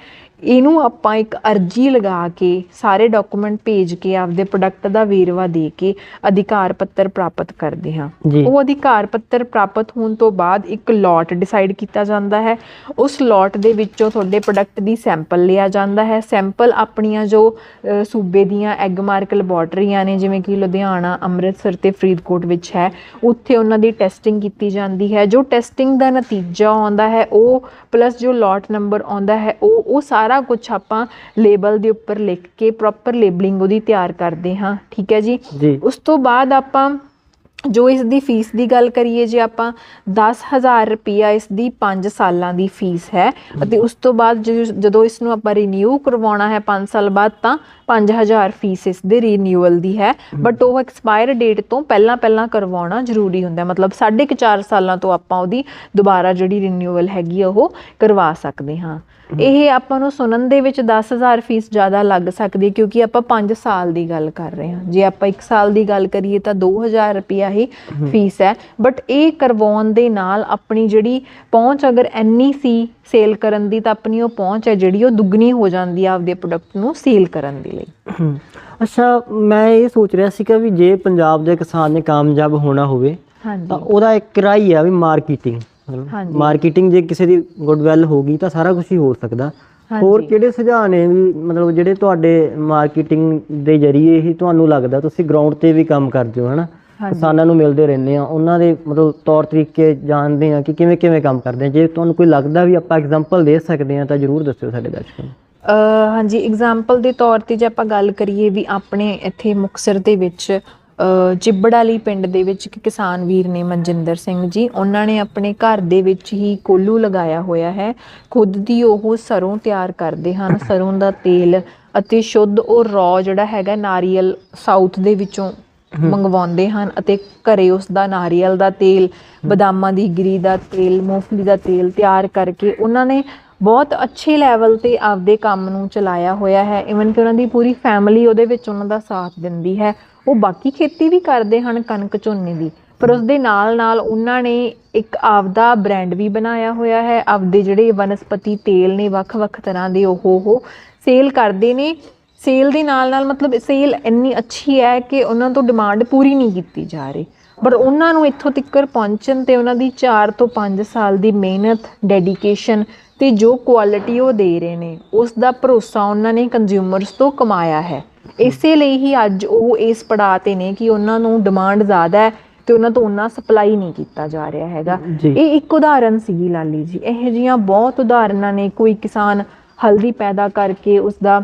Speaker 2: ਇਹਨੂੰ ਆਪਾਂ ਇੱਕ ਅਰਜੀ ਲਗਾ ਕੇ ਸਾਰੇ ਡਾਕੂਮੈਂਟ ਭੇਜ ਕੇ ਆਪਦੇ ਪ੍ਰੋਡਕਟ ਦਾ ਵੇਰਵਾ ਦੇ ਕੇ ਅਧਿਕਾਰ ਪੱਤਰ ਪ੍ਰਾਪਤ ਕਰਦੇ ਹਾਂ। ਉਹ ਅਧਿਕਾਰ ਪੱਤਰ ਪ੍ਰਾਪਤ ਹੋਣ ਤੋਂ ਬਾਅਦ ਇੱਕ ਲੋਟ ਡਿਸਾਈਡ ਕੀਤਾ ਜਾਂਦਾ ਹੈ। ਉਸ ਲੋਟ ਦੇ ਵਿੱਚੋਂ ਤੁਹਾਡੇ ਪ੍ਰੋਡਕਟ ਦੀ ਸੈਂਪਲ ਲਿਆ ਜਾਂਦਾ ਹੈ। ਸੈਂਪਲ ਆਪਣੀਆਂ ਜੋ ਸੂਬੇ ਦੀਆਂ ਐਗ ਮਾਰਕ ਲੈਬੋਰਟਰੀਆਂ ਨੇ ਜਿਵੇਂ ਕਿ ਲੁਧਿਆਣਾ ਅੰਮ੍ਰਿਤਸਰ ਤੇ ਫਰੀਦਕੋਟ ਵਿੱਚ ਹੈ ਉੱਥੇ ਉਹਨਾਂ ਦੀ ਟੈਸਟਿੰਗ ਕੀਤੀ ਜਾਂਦੀ ਹੈ। ਜੋ ਟੈਸਟਿੰਗ ਦਾ ਨਤੀਜਾ ਆਉਂਦਾ ਹੈ ਉਹ ਪਲੱਸ ਜੋ ਲੋਟ ਨੰਬਰ ਆਉਂਦਾ ਹੈ ਉਹ ਉਹ ਸਾਰਾ ਕੁਝ ਆਪਾਂ ਲੇਬਲ ਦੇ ਉੱਪਰ ਲਿਖ ਕੇ ਪ੍ਰੋਪਰ ਲੇਬਲਿੰਗ ਉਹਦੀ ਤਿਆਰ ਕਰਦੇ ਹਾਂ ਠੀਕ ਹੈ ਜੀ? ਉਸ ਤੋਂ ਬਾਅਦ ਆਪਾਂ ਜੋ ਇਸ ਦੀ ਫੀਸ ਦੀ ਗੱਲ ਕਰੀਏ ਜੇ ਆਪਾਂ 10000 ਰੁਪਿਆ ਇਸ ਦੀ 5 ਸਾਲਾਂ ਦੀ ਫੀਸ ਹੈ ਅਤੇ ਉਸ ਤੋਂ ਬਾਅਦ ਜਦੋਂ- ਇਸ ਨੂੰ ਆਪਾਂ ਰੀਨਿਊ ਕਰਵਾਉਣਾ ਹੈ 5 ਸਾਲ ਬਾਅਦ ਤਾਂ 5000 ਫੀਸ ਇਸ ਦੇ ਰੀਨਿਊਅਲ ਦੀ ਹੈ। ਬਟ ਉਹ ਐਕਸਪਾਇਰ ਡੇਟ ਤੋਂ ਪਹਿਲਾਂ ਪਹਿਲਾਂ ਕਰਵਾਉਣਾ ਜ਼ਰੂਰੀ ਹੁੰਦਾ। ਮਤਲਬ 4.5 ਸਾਲਾਂ ਤੋਂ ਆਪਾਂ ਉਹਦੀ ਦੁਬਾਰਾ ਜਿਹੜੀ ਰੀਨਿਊਅਲ ਹੈਗੀ ਉਹ ਕਰਵਾ ਸਕਦੇ ਹਾਂ। ਇਹ ਆਪਾਂ ਨੂੰ ਸੁਣਨ ਦੇ ਵਿੱਚ 10000 ਫੀਸ ਜ਼ਿਆਦਾ ਲੱਗ ਸਕਦੀ ਹੈ ਕਿਉਂਕਿ ਆਪਾਂ 5 ਸਾਲ ਦੀ ਗੱਲ ਕਰ ਰਹੇ ਹਾਂ। ਜੇ ਆਪਾਂ 1 ਸਾਲ ਦੀ ਗੱਲ ਕਰੀਏ ਤਾਂ 2000 ਰੁਪਿਆ ਹੀ ਫੀਸ ਹੈ। ਬਟ ਇਹ ਕਰਵਾਉਣ ਦੇ ਨਾਲ ਆਪਣੀ ਜਿਹੜੀ ਪਹੁੰਚ ਅਗਰ ਇੰਨੀ ਸੀ ਸੇਲ ਕਰਨ ਦੀ ਤਾਂ ਆਪਣੀ ਉਹ ਪਹੁੰਚ ਹੈ ਜਿਹੜੀ ਉਹ ਦੁੱਗਣੀ ਹੋ ਜਾਂਦੀ ਆ ਆਪਦੇ ਪ੍ਰੋਡਕਟ ਨੂੰ ਸੇਲ ਕਰਨ ਦੇ ਲਈ।
Speaker 1: ਅੱਛਾ ਮੈਂ ਇਹ ਸੋਚ ਰਿਹਾ ਸੀ ਕਿ ਵੀ ਜੇ ਪੰਜਾਬ ਦੇ ਕਿਸਾਨ ਨੇ ਕਾਮਯਾਬ ਹੋਣਾ ਹੋਵੇ ਤਾਂ ਉਹਦਾ ਇੱਕ ਰਾਈ ਆ ਵੀ ਮਾਰਕੀਟਿੰਗ
Speaker 2: ਹਾਂਜੀ।
Speaker 1: ਮਾਰਕੀਟਿੰਗ ਜੇ ਕਿਸੇ ਦੀ ਗੁੱਡਵੈਲ ਹੋਗੀ ਤਾਂ ਸਾਰਾ ਕੁਝ ਹੀ ਹੋ ਸਕਦਾ ਹੋਰ
Speaker 2: ਹਾਂਜੀ।
Speaker 1: ਕਿਹੜੇ ਸੁਝਾਅ ਨੇ ਵੀ ਮਤਲਬ ਜਿਹੜੇ ਤੁਹਾਡੇ ਮਾਰਕੀਟਿੰਗ ਦੇ ਜ਼ਰੀਏ ਹੀ ਤੁਹਾਨੂੰ ਲੱਗਦਾ ਤੁਸੀਂ ਗਰਾਊਂਡ ਤੇ ਵੀ ਕੰਮ ਕਰਦੇ ਹੋ ਹਨਾ
Speaker 2: ਹਾਂਜੀ।
Speaker 1: ਕਿਸਾਨਾਂ ਨੂੰ ਮਿਲਦੇ ਰਹਿੰਦੇ ਆ ਉਹਨਾਂ ਦੇ ਮਤਲਬ ਤੌਰ ਤਰੀਕੇ ਜਾਣਦੇ ਆ ਕਿ ਕਿਵੇਂ ਕਿਵੇਂ ਕੰਮ ਕਰਦੇ ਆ ਜੇ ਤੁਹਾਨੂੰ ਕੋਈ ਲੱਗਦਾ ਵੀ ਆਪਾਂ ਐਗਜ਼ਾਮਪਲ ਦੇ ਸਕਦੇ ਆ ਤਾਂ ਜਰੂਰ ਦੱਸਿਓ ਸਾਡੇ ਦਰਸ਼ਕਾਂ ਨੂੰ
Speaker 2: ਅ ਹਾਂਜੀ ਐਗਜ਼ਾਮਪਲ ਦੇ ਤੌਰ ਤੇ ਜੇ ਆਪਾਂ ਗੱਲ ਕਰੀਏ ਵੀ ਆਪਣੇ ਇੱਥੇ ਮੁਕਸਰ ਦੇ ਵਿੱਚ ਚਿੱਬੜਾਲੀ ਪਿੰਡ ਦੇ ਵਿੱਚ ਇੱਕ ਕਿਸਾਨ ਵੀਰ ਨੇ ਮਨਜਿੰਦਰ ਸਿੰਘ ਜੀ ਉਹਨਾਂ ਨੇ ਆਪਣੇ ਘਰ ਦੇ ਵਿੱਚ ਹੀ ਕੋਲੂ ਲਗਾਇਆ ਹੋਇਆ ਹੈ। ਖੁਦ ਦੀ ਉਹ ਸਰੋਂ ਤਿਆਰ ਕਰਦੇ ਹਨ। ਸਰੋਂ ਦਾ ਤੇਲ ਅਤੇ ਸ਼ੁੱਧ ਉਹ ਰॉ ਜਿਹੜਾ ਹੈਗਾ ਨਾਰੀਅਲ ਸਾਊਥ ਦੇ ਵਿੱਚੋਂ ਮੰਗਵਾਉਂਦੇ ਹਨ ਅਤੇ ਘਰੇ ਉਸ ਦਾ ਨਾਰੀਅਲ ਦਾ ਤੇਲ ਬਦਾਮਾਂ ਦੀ ਗਿਰੀ ਦਾ ਤੇਲ ਮੂੰਗਫਲੀ ਦਾ ਤੇਲ ਤਿਆਰ ਕਰਕੇ ਉਹਨਾਂ ਨੇ ਬਹੁਤ ਅੱਛੇ ਲੈਵਲ ਤੇ ਆਪਦੇ ਕੰਮ ਨੂੰ ਚਲਾਇਆ ਹੋਇਆ ਹੈ। ਇਵਨ ਕਿ ਉਹਨਾਂ ਦੀ ਪੂਰੀ ਫੈਮਿਲੀ ਉਹਦੇ ਵਿੱਚ ਉਹਨਾਂ ਦਾ ਸਾਥ ਦਿੰਦੀ ਹੈ। ਉਹ ਬਾਕੀ ਖੇਤੀ ਵੀ ਕਰਦੇ ਹਨ ਕਣਕ ਝੋਨੇ ਦੀ ਪਰ ਉਸ ਦੇ ਨਾਲ ਨਾਲ ਉਹਨਾਂ ਨੇ ਇੱਕ ਆਪਦਾ ਬ੍ਰਾਂਡ ਵੀ ਬਣਾਇਆ ਹੋਇਆ ਹੈ ਆਪਦੇ ਜਿਹੜੇ ਵਨਸਪਤੀ ਤੇਲ ਨੇ ਵੱਖ-ਵੱਖ ਤਰ੍ਹਾਂ ਦੇ ਉਹ ਉਹ ਸੇਲ ਕਰਦੇ ਨੇ। ਸੇਲ ਦੇ ਨਾਲ ਨਾਲ ਮਤਲਬ ਸੇਲ ਇੰਨੀ ਅੱਛੀ ਹੈ ਕਿ ਉਹਨਾਂ ਤੋਂ ਡਿਮਾਂਡ ਪੂਰੀ ਨਹੀਂ ਕੀਤੀ ਜਾ ਰਹੀ। ਪਰ ਉਹਨਾਂ ਨੂੰ ਇੱਥੋਂ ਤੱਕ ਪਹੁੰਚਣ ਤੇ ਉਹਨਾਂ ਦੀ 4 ਤੋਂ 5 ਸਾਲ ਦੀ ਮਿਹਨਤ ਡੈਡੀਕੇਸ਼ਨ ਤੇ ਜੋ ਕੁਆਲਿਟੀ ਉਹ ਦੇ ਰਹੇ ਨੇ ਉਸ ਦਾ ਭਰੋਸਾ ਉਹਨਾਂ ਨੇ ਕੰਜ਼ਿਊਮਰਸ ਤੋਂ ਕਮਾਇਆ ਹੈ। ਇਸੇ ਲਈ ਹੀ ਅੱਜ ਉਹ ਇਸ ਪੜਾਅ ਤੇ ਨੇ ਕਿ ਉਹਨਾਂ ਨੂੰ ਡਿਮਾਂਡ ਜ਼ਿਆਦਾ ਹੈ ਤੇ ਉਹਨਾਂ ਤੋਂ ਉਹਨਾਂ ਸਪਲਾਈ ਨਹੀਂ ਕੀਤਾ ਜਾ ਰਿਹਾ ਹੈਗਾ। ਇਹ ਇੱਕ ਉਦਾਹਰਨ ਸੀਗੀ ਲਾਲੀ ਜੀ ਇਹੋ ਜਿਹੀਆਂ ਬਹੁਤ ਉਦਾਹਰਨਾਂ ਨੇ ਕੋਈ ਕਿਸਾਨ ਹਲਦੀ ਪੈਦਾ ਕਰਕੇ ਉਸ ਦਾ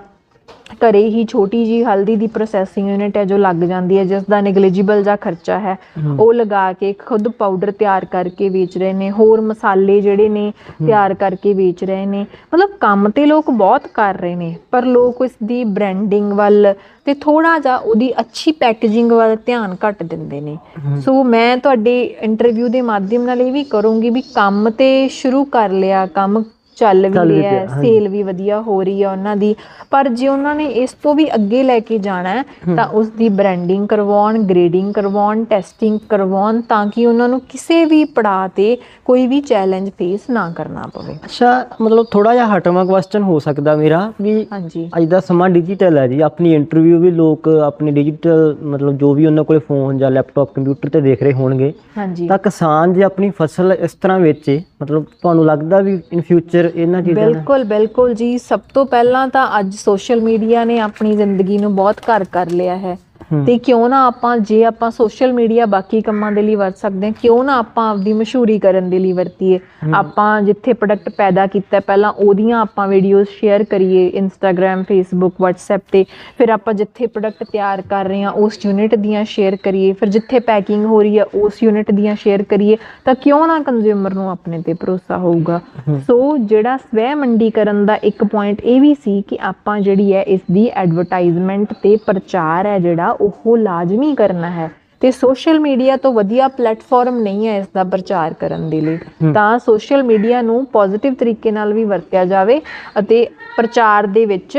Speaker 2: ਘਰੇ ਹੀ ਛੋਟੀ ਜੀ ਹਲਦੀ ਦੀ ਪ੍ਰੋਸੈਸਿੰਗ ਯੂਨਿਟ ਹੈ ਜੋ ਲੱਗ ਜਾਂਦੀ ਹੈ ਜਿਸ ਦਾ ਨੈਗਲੀਜੀਬਲ ਜਾਂ ਖਰਚਾ ਹੈ। ਉਹ ਲਗਾ ਕੇ ਖੁਦ ਪਾਊਡਰ ਤਿਆਰ ਕਰਕੇ ਵੇਚ ਰਹੇ ਨੇ ਹੋਰ ਮਸਾਲੇ ਜਿਹੜੇ ਨੇ ਤਿਆਰ ਕਰਕੇ ਵੇਚ ਰਹੇ ਨੇ। ਮਤਲਬ ਕੰਮ ਤੇ ਲੋਕ ਬਹੁਤ ਕਰ ਰਹੇ ਨੇ ਪਰ ਲੋਕ ਇਸ ਦੀ ਬ੍ਰਾਂਡਿੰਗ ਵੱਲ ਤੇ ਥੋੜਾ ਜਿਹਾ ਉਹਦੀ ਅੱਛੀ ਪੈਕੇਜਿੰਗ ਵੱਲ ਧਿਆਨ ਘੱਟ ਦਿੰਦੇ ਨੇ। ਸੋ ਮੈਂ ਤੁਹਾਡੇ ਇੰਟਰਵਿਊ ਦੇ ਮਾਧਿਅਮ ਨਾਲ ਇਹ ਵੀ ਕਰੂੰਗੀ ਵੀ ਕੰਮ ਤੇ ਸ਼ੁਰੂ ਕਰ ਲਿਆ ਕੰਮ ਚੱਲ ਵੀ
Speaker 1: ਚੱਲ ਵੀ
Speaker 2: ਰਿਹਾ ਹੈ
Speaker 1: ਹਾਂਜੀ।
Speaker 2: ਸੇਲ ਵੀ ਵਧੀਆ ਹੋ ਰਹੀ ਹੈ ਉਹਨਾਂ ਦੀ। ਪਰ ਜੇ ਉਹਨਾਂ ਨੇ ਇਸ ਤੋਂ ਵੀ ਅੱਗੇ ਲੈ ਕੇ ਜਾਣਾ ਹੈ ਤਾਂ ਉਸ ਦੀ ਬ੍ਰਾਂਡਿੰਗ ਕਰਵਾਉਣ ਗ੍ਰੇਡਿੰਗ ਕਰਵਾਉਣ ਟੈਸਟਿੰਗ ਕਰਵਾਉਣ ਤਾਂ ਕਿ ਉਹਨਾਂ ਨੂੰ ਕਿਸੇ ਵੀ ਪੜਾਅ ਤੇ ਕੋਈ ਵੀ ਚੈਲੰਜ ਫੇਸ ਨਾ ਕਰਨਾ ਪਵੇ।
Speaker 1: ਅੱਛਾ ਮਤਲਬ ਥੋੜਾ ਜਿਹਾ ਹਟਵਾਂ ਕੁਐਸਚਨ ਹੋ ਸਕਦਾ ਮੇਰਾ ਵੀ
Speaker 2: ਹਾਂਜੀ।
Speaker 1: ਅੱਜ ਦਾ ਸਮਾਂ ਡਿਜੀਟਲ ਹੈ ਜੀ ਆਪਣੀ ਇੰਟਰਵਿਊ ਵੀ ਲੋਕ ਆਪਣੀ ਡਿਜੀਟਲ ਮਤਲਬ ਜੋ ਵੀ ਉਹਨਾਂ ਕੋਲੇ ਫੋਨ ਜਾਂ ਲੈਪਟਾਪ ਕੰਪਿਊਟਰ ਤੇ ਦੇਖ ਰਹੇ ਹੋਣਗੇ।
Speaker 2: ਹਾਂਜੀ।
Speaker 1: ਤਾਂ ਕਿਸਾਨ ਜੇ ਆਪਣੀ ਫਸਲ ਇਸ ਤਰ੍ਹਾਂ ਵੇਚੇ ਮਤਲਬ ਤੁਹਾਨੂੰ ਲੱਗਦਾ ਵੀ ਇਨ ਫਿਊਚਰ ਇਹਨਾਂ ਚੀਜ਼ਾਂ ਦਾ
Speaker 2: ਬਿਲਕੁਲ ਬਿਲਕੁਲ ਜੀ। ਸਭ ਤੋਂ ਪਹਿਲਾਂ ਤਾਂ ਅੱਜ ਸੋਸ਼ਲ ਮੀਡੀਆ ਨੇ ਆਪਣੀ ਜ਼ਿੰਦਗੀ ਨੂੰ ਬਹੁਤ ਘਰ ਕਰ ਲਿਆ ਹੈ। ਤੇ ਕਿਉਂ ਨਾ ਆਪਾਂ ਜੇ ਆਪਾਂ ਸੋਸ਼ਲ ਮੀਡੀਆ ਬਾਕੀ ਕੰਮਾਂ ਦੇ ਲਈ ਵਰਤ ਸਕਦੇ ਹਾਂ ਕਿਉਂ ਨਾ ਆਪਾਂ ਆਪਦੀ ਮਸ਼ਹੂਰੀ ਕਰਨ ਦੇ ਲਈ ਵਰਤੀਏ। ਆਪਾਂ ਜਿੱਥੇ ਪ੍ਰੋਡਕਟ ਪੈਦਾ ਕੀਤਾ ਪਹਿਲਾਂ ਉਹਦੀਆਂ ਆਪਾਂ ਵੀਡੀਓਜ਼ ਸ਼ੇਅਰ ਕਰੀਏ ਇੰਸਟਾਗ੍ਰam ਫੇਸਬੁੱਕ WhatsApp ਤੇ ਫਿਰ ਆਪਾਂ ਜਿੱਥੇ ਪ੍ਰੋਡਕਟ ਤਿਆਰ ਕਰ ਰਹੇ ਹਾਂ ਉਸ ਯੂਨਿਟ ਦੀਆਂ ਸ਼ੇਅਰ ਕਰੀਏ ਫਿਰ ਜਿੱਥੇ ਪੈਕਿੰਗ ਹੋ ਰਹੀ ਹੈ ਉਸ ਯੂਨਿਟ ਦੀਆਂ ਸ਼ੇਅਰ ਕਰੀਏ ਤਾਂ ਕਿਉਂ ਨਾ ਕੰਜ਼ਿਊਮਰ ਨੂੰ ਆਪਣੇ ਤੇ ਭਰੋਸਾ ਹੋਊਗਾ। ਸੋ ਜਿਹੜਾ ਸਵੈ ਮੰਡੀਕਰਨ ਦਾ ਇੱਕ ਪੁਆਇੰਟ ਇਹ ਵੀ ਸੀ ਕਿ ਆਪਾਂ ਜਿਹੜੀ ਹੈ ਇਸ ਦੀ ਐਡਵਰਟਾਈਜ਼ਮੈਂਟ ਤੇ ਪ੍ਰਚਾਰ ਹੈ ਜਿਹੜਾ ਉਹ ਲਾਜ਼ਮੀ ਕਰਨਾ ਹੈ। ਤੇ ਸੋਸ਼ਲ ਮੀਡੀਆ ਤੋਂ ਵਧੀਆ ਪਲੇਟਫਾਰਮ ਨਹੀਂ ਹੈ ਇਸ ਦਾ ਪ੍ਰਚਾਰ ਕਰਨ ਦੇ ਲਈ। ਤਾਂ ਸੋਸ਼ਲ ਮੀਡੀਆ ਨੂੰ ਪੋਜ਼ਿਟਿਵ ਤਰੀਕੇ ਨਾਲ ਵੀ ਵਰਤਿਆ ਜਾਵੇ ਅਤੇ ਪ੍ਰਚਾਰ ਦੇ ਵਿੱਚ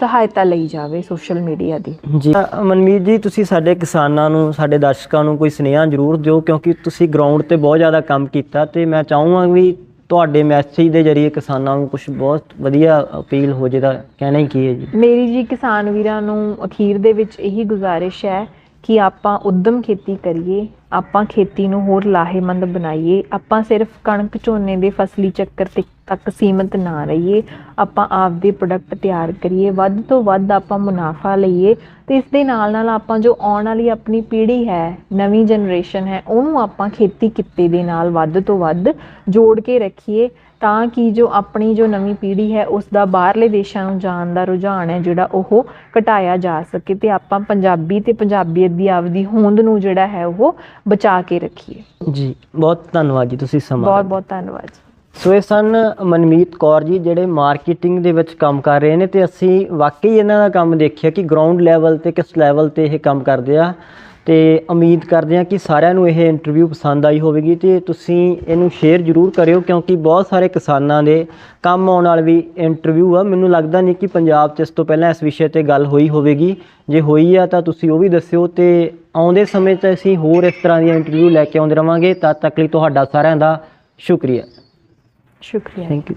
Speaker 2: ਸਹਾਇਤਾ ਲਈ ਜਾਵੇ ਸੋਸ਼ਲ ਮੀਡੀਆ ਦੀ।
Speaker 1: ਜੀ। ਮਨਮੀਤ ਜੀ ਤੁਸੀਂ ਸਾਡੇ ਕਿਸਾਨਾਂ ਨੂੰ ਸਾਡੇ ਦਰਸ਼ਕਾਂ ਨੂੰ ਕੋਈ ਸੁਨੇਹਾ ਜ਼ਰੂਰ ਦਿਓ ਕਿਉਂਕਿ ਤੁਸੀਂ ਗਰਾਊਂਡ ਤੇ ਬਹੁਤ ਜ਼ਿਆਦਾ ਕੰਮ ਕੀਤਾ ਤੇ ਮੈਂ ਚਾਹੂੰਗਾ ਵੀ ਤੁਹਾਡੇ ਮੈਸੇਜ ਦੇ ਜ਼ਰੀਏ ਕਿਸਾਨਾਂ ਨੂੰ ਕੁਝ ਬਹੁਤ ਵਧੀਆ ਅਪੀਲ ਹੋ ਜੇ ਤਾਂ ਕਹਿਣਾ ਹੀ ਕੀ ਹੈ ਜੀ?
Speaker 2: ਮੇਰੀ ਜੀ ਕਿਸਾਨ ਵੀਰਾਂ ਨੂੰ ਅਖੀਰ ਦੇ ਵਿੱਚ ਇਹੀ ਗੁਜ਼ਾਰਿਸ਼ ਹੈ ਕਿ ਆਪਾਂ ਉਦਮ ਖੇਤੀ ਕਰੀਏ, ਆਪਾਂ ਖੇਤੀ ਨੂੰ ਹੋਰ ਲਾਹੇਮੰਦ ਬਣਾਈਏ, ਆਪਾਂ ਸਿਰਫ ਕਣਕ ਝੋਨੇ ਦੇ ਫਸਲੀ ਚੱਕਰ ਤੇ- ਤੱਕ ਸੀਮਿਤ ਨਾ ਰਹੀਏ, ਆਪਾਂ ਆਪਦੇ ਪ੍ਰੋਡਕਟ ਤਿਆਰ ਕਰੀਏ, ਵੱਧ ਤੋਂ ਵੱਧ ਆਪਾਂ ਮੁਨਾਫਾ ਲਈਏ ਤੇ ਇਸ ਦੇ ਨਾਲ ਨਾਲ ਆਪਾਂ ਜੋ ਆਉਣ ਵਾਲੀ ਆਪਣੀ ਪੀੜ੍ਹੀ ਹੈ, ਨਵੀਂ ਜਨਰੇਸ਼ਨ ਹੈ, ਉਹਨੂੰ ਆਪਾਂ ਖੇਤੀ ਕਿੱਤੇ ਦੇ ਨਾਲ ਵੱਧ ਤੋਂ ਵੱਧ ਜੋੜ ਕੇ ਰੱਖੀਏ। ਤਾਂ ਕਿ ਜੋ ਆਪਣੀ ਜੋ ਨਵੀਂ ਪੀੜ੍ਹੀ ਹੈ ਉਸ ਦਾ ਬਾਹਰਲੇ ਦੇਸ਼ਾਂ ਨੂੰ ਜਾਣ ਦਾ ਰੁਝਾਨ ਹੈ ਜਿਹੜਾ ਉਹ ਘਟਾਇਆ ਜਾ ਸਕੇ ਤੇ ਆਪਾਂ ਪੰਜਾਬੀ ਤੇ ਪੰਜਾਬੀਅਤ ਦੀ ਆਪਦੀ ਹੋਂਦ ਨੂੰ ਜਿਹੜਾ ਹੈ ਉਹ ਬਚਾ ਕੇ ਰੱਖੀਏ।
Speaker 1: ਜੀ ਬਹੁਤ ਧੰਨਵਾਦ ਜੀ ਤੁਸੀਂ ਸਮਾਂ
Speaker 2: ਬਹੁਤ ਬਹੁਤ ਧੰਨਵਾਦ
Speaker 1: ਸੋ ਇਹ ਸਨ ਮਨਮੀਤ ਕੌਰ ਜੀ ਜਿਹੜੇ ਮਾਰਕੀਟਿੰਗ ਦੇ ਵਿੱਚ ਕੰਮ ਕਰ ਰਹੇ ਨੇ ਤੇ ਅਸੀਂ ਵਾਕਈ ਇਹਨਾਂ ਦਾ ਕੰਮ ਦੇਖਿਆ ਕਿ ਗਰਾਊਂਡ ਲੈਵਲ ਤੇ ਕਿਸ ਲੈਵਲ ਤੇ ਇਹ ਕੰਮ ਕਰਦੇ ਆ। ਤੇ ਉਮੀਦ ਕਰਦੇ ਆ ਕਿ ਸਾਰਿਆਂ ਨੂੰ ਇਹ ਇੰਟਰਵਿਊ ਪਸੰਦ ਆਈ ਹੋਵੇਗੀ ਤੇ ਤੁਸੀਂ ਇਹਨੂੰ ਸ਼ੇਅਰ ਜ਼ਰੂਰ ਕਰਿਓ ਕਿਉਂਕਿ ਬਹੁਤ ਸਾਰੇ ਕਿਸਾਨਾਂ ਦੇ ਕੰਮ ਆਉਣ ਵਾਲੀ ਵੀ ਇੰਟਰਵਿਊ ਆ। ਮੈਨੂੰ ਲੱਗਦਾ ਨਹੀਂ ਕਿ ਪੰਜਾਬ 'ਚ ਇਸ ਤੋਂ ਪਹਿਲਾਂ ਇਸ ਵਿਸ਼ੇ ਤੇ ਗੱਲ ਹੋਈ ਹੋਵੇਗੀ। ਜੇ ਹੋਈ ਆ ਤਾਂ ਤੁਸੀਂ ਉਹ ਵੀ ਦੱਸਿਓ ਤੇ ਆਉਂਦੇ ਸਮੇਂ 'ਚ ਅਸੀਂ ਹੋਰ ਇਸ ਤਰ੍ਹਾਂ ਦੀਆਂ ਇੰਟਰਵਿਊ ਲੈ ਕੇ ਆਉਂਦੇ ਰਵਾਂਗੇ। ਤਦ ਤੱਕ ਲਈ ਤੁਹਾਡਾ ਸਾਰਿਆਂ ਦਾ ਸ਼ੁਕਰੀਆ।
Speaker 2: ਸ਼ੁਕਰੀਆ।
Speaker 1: Thank you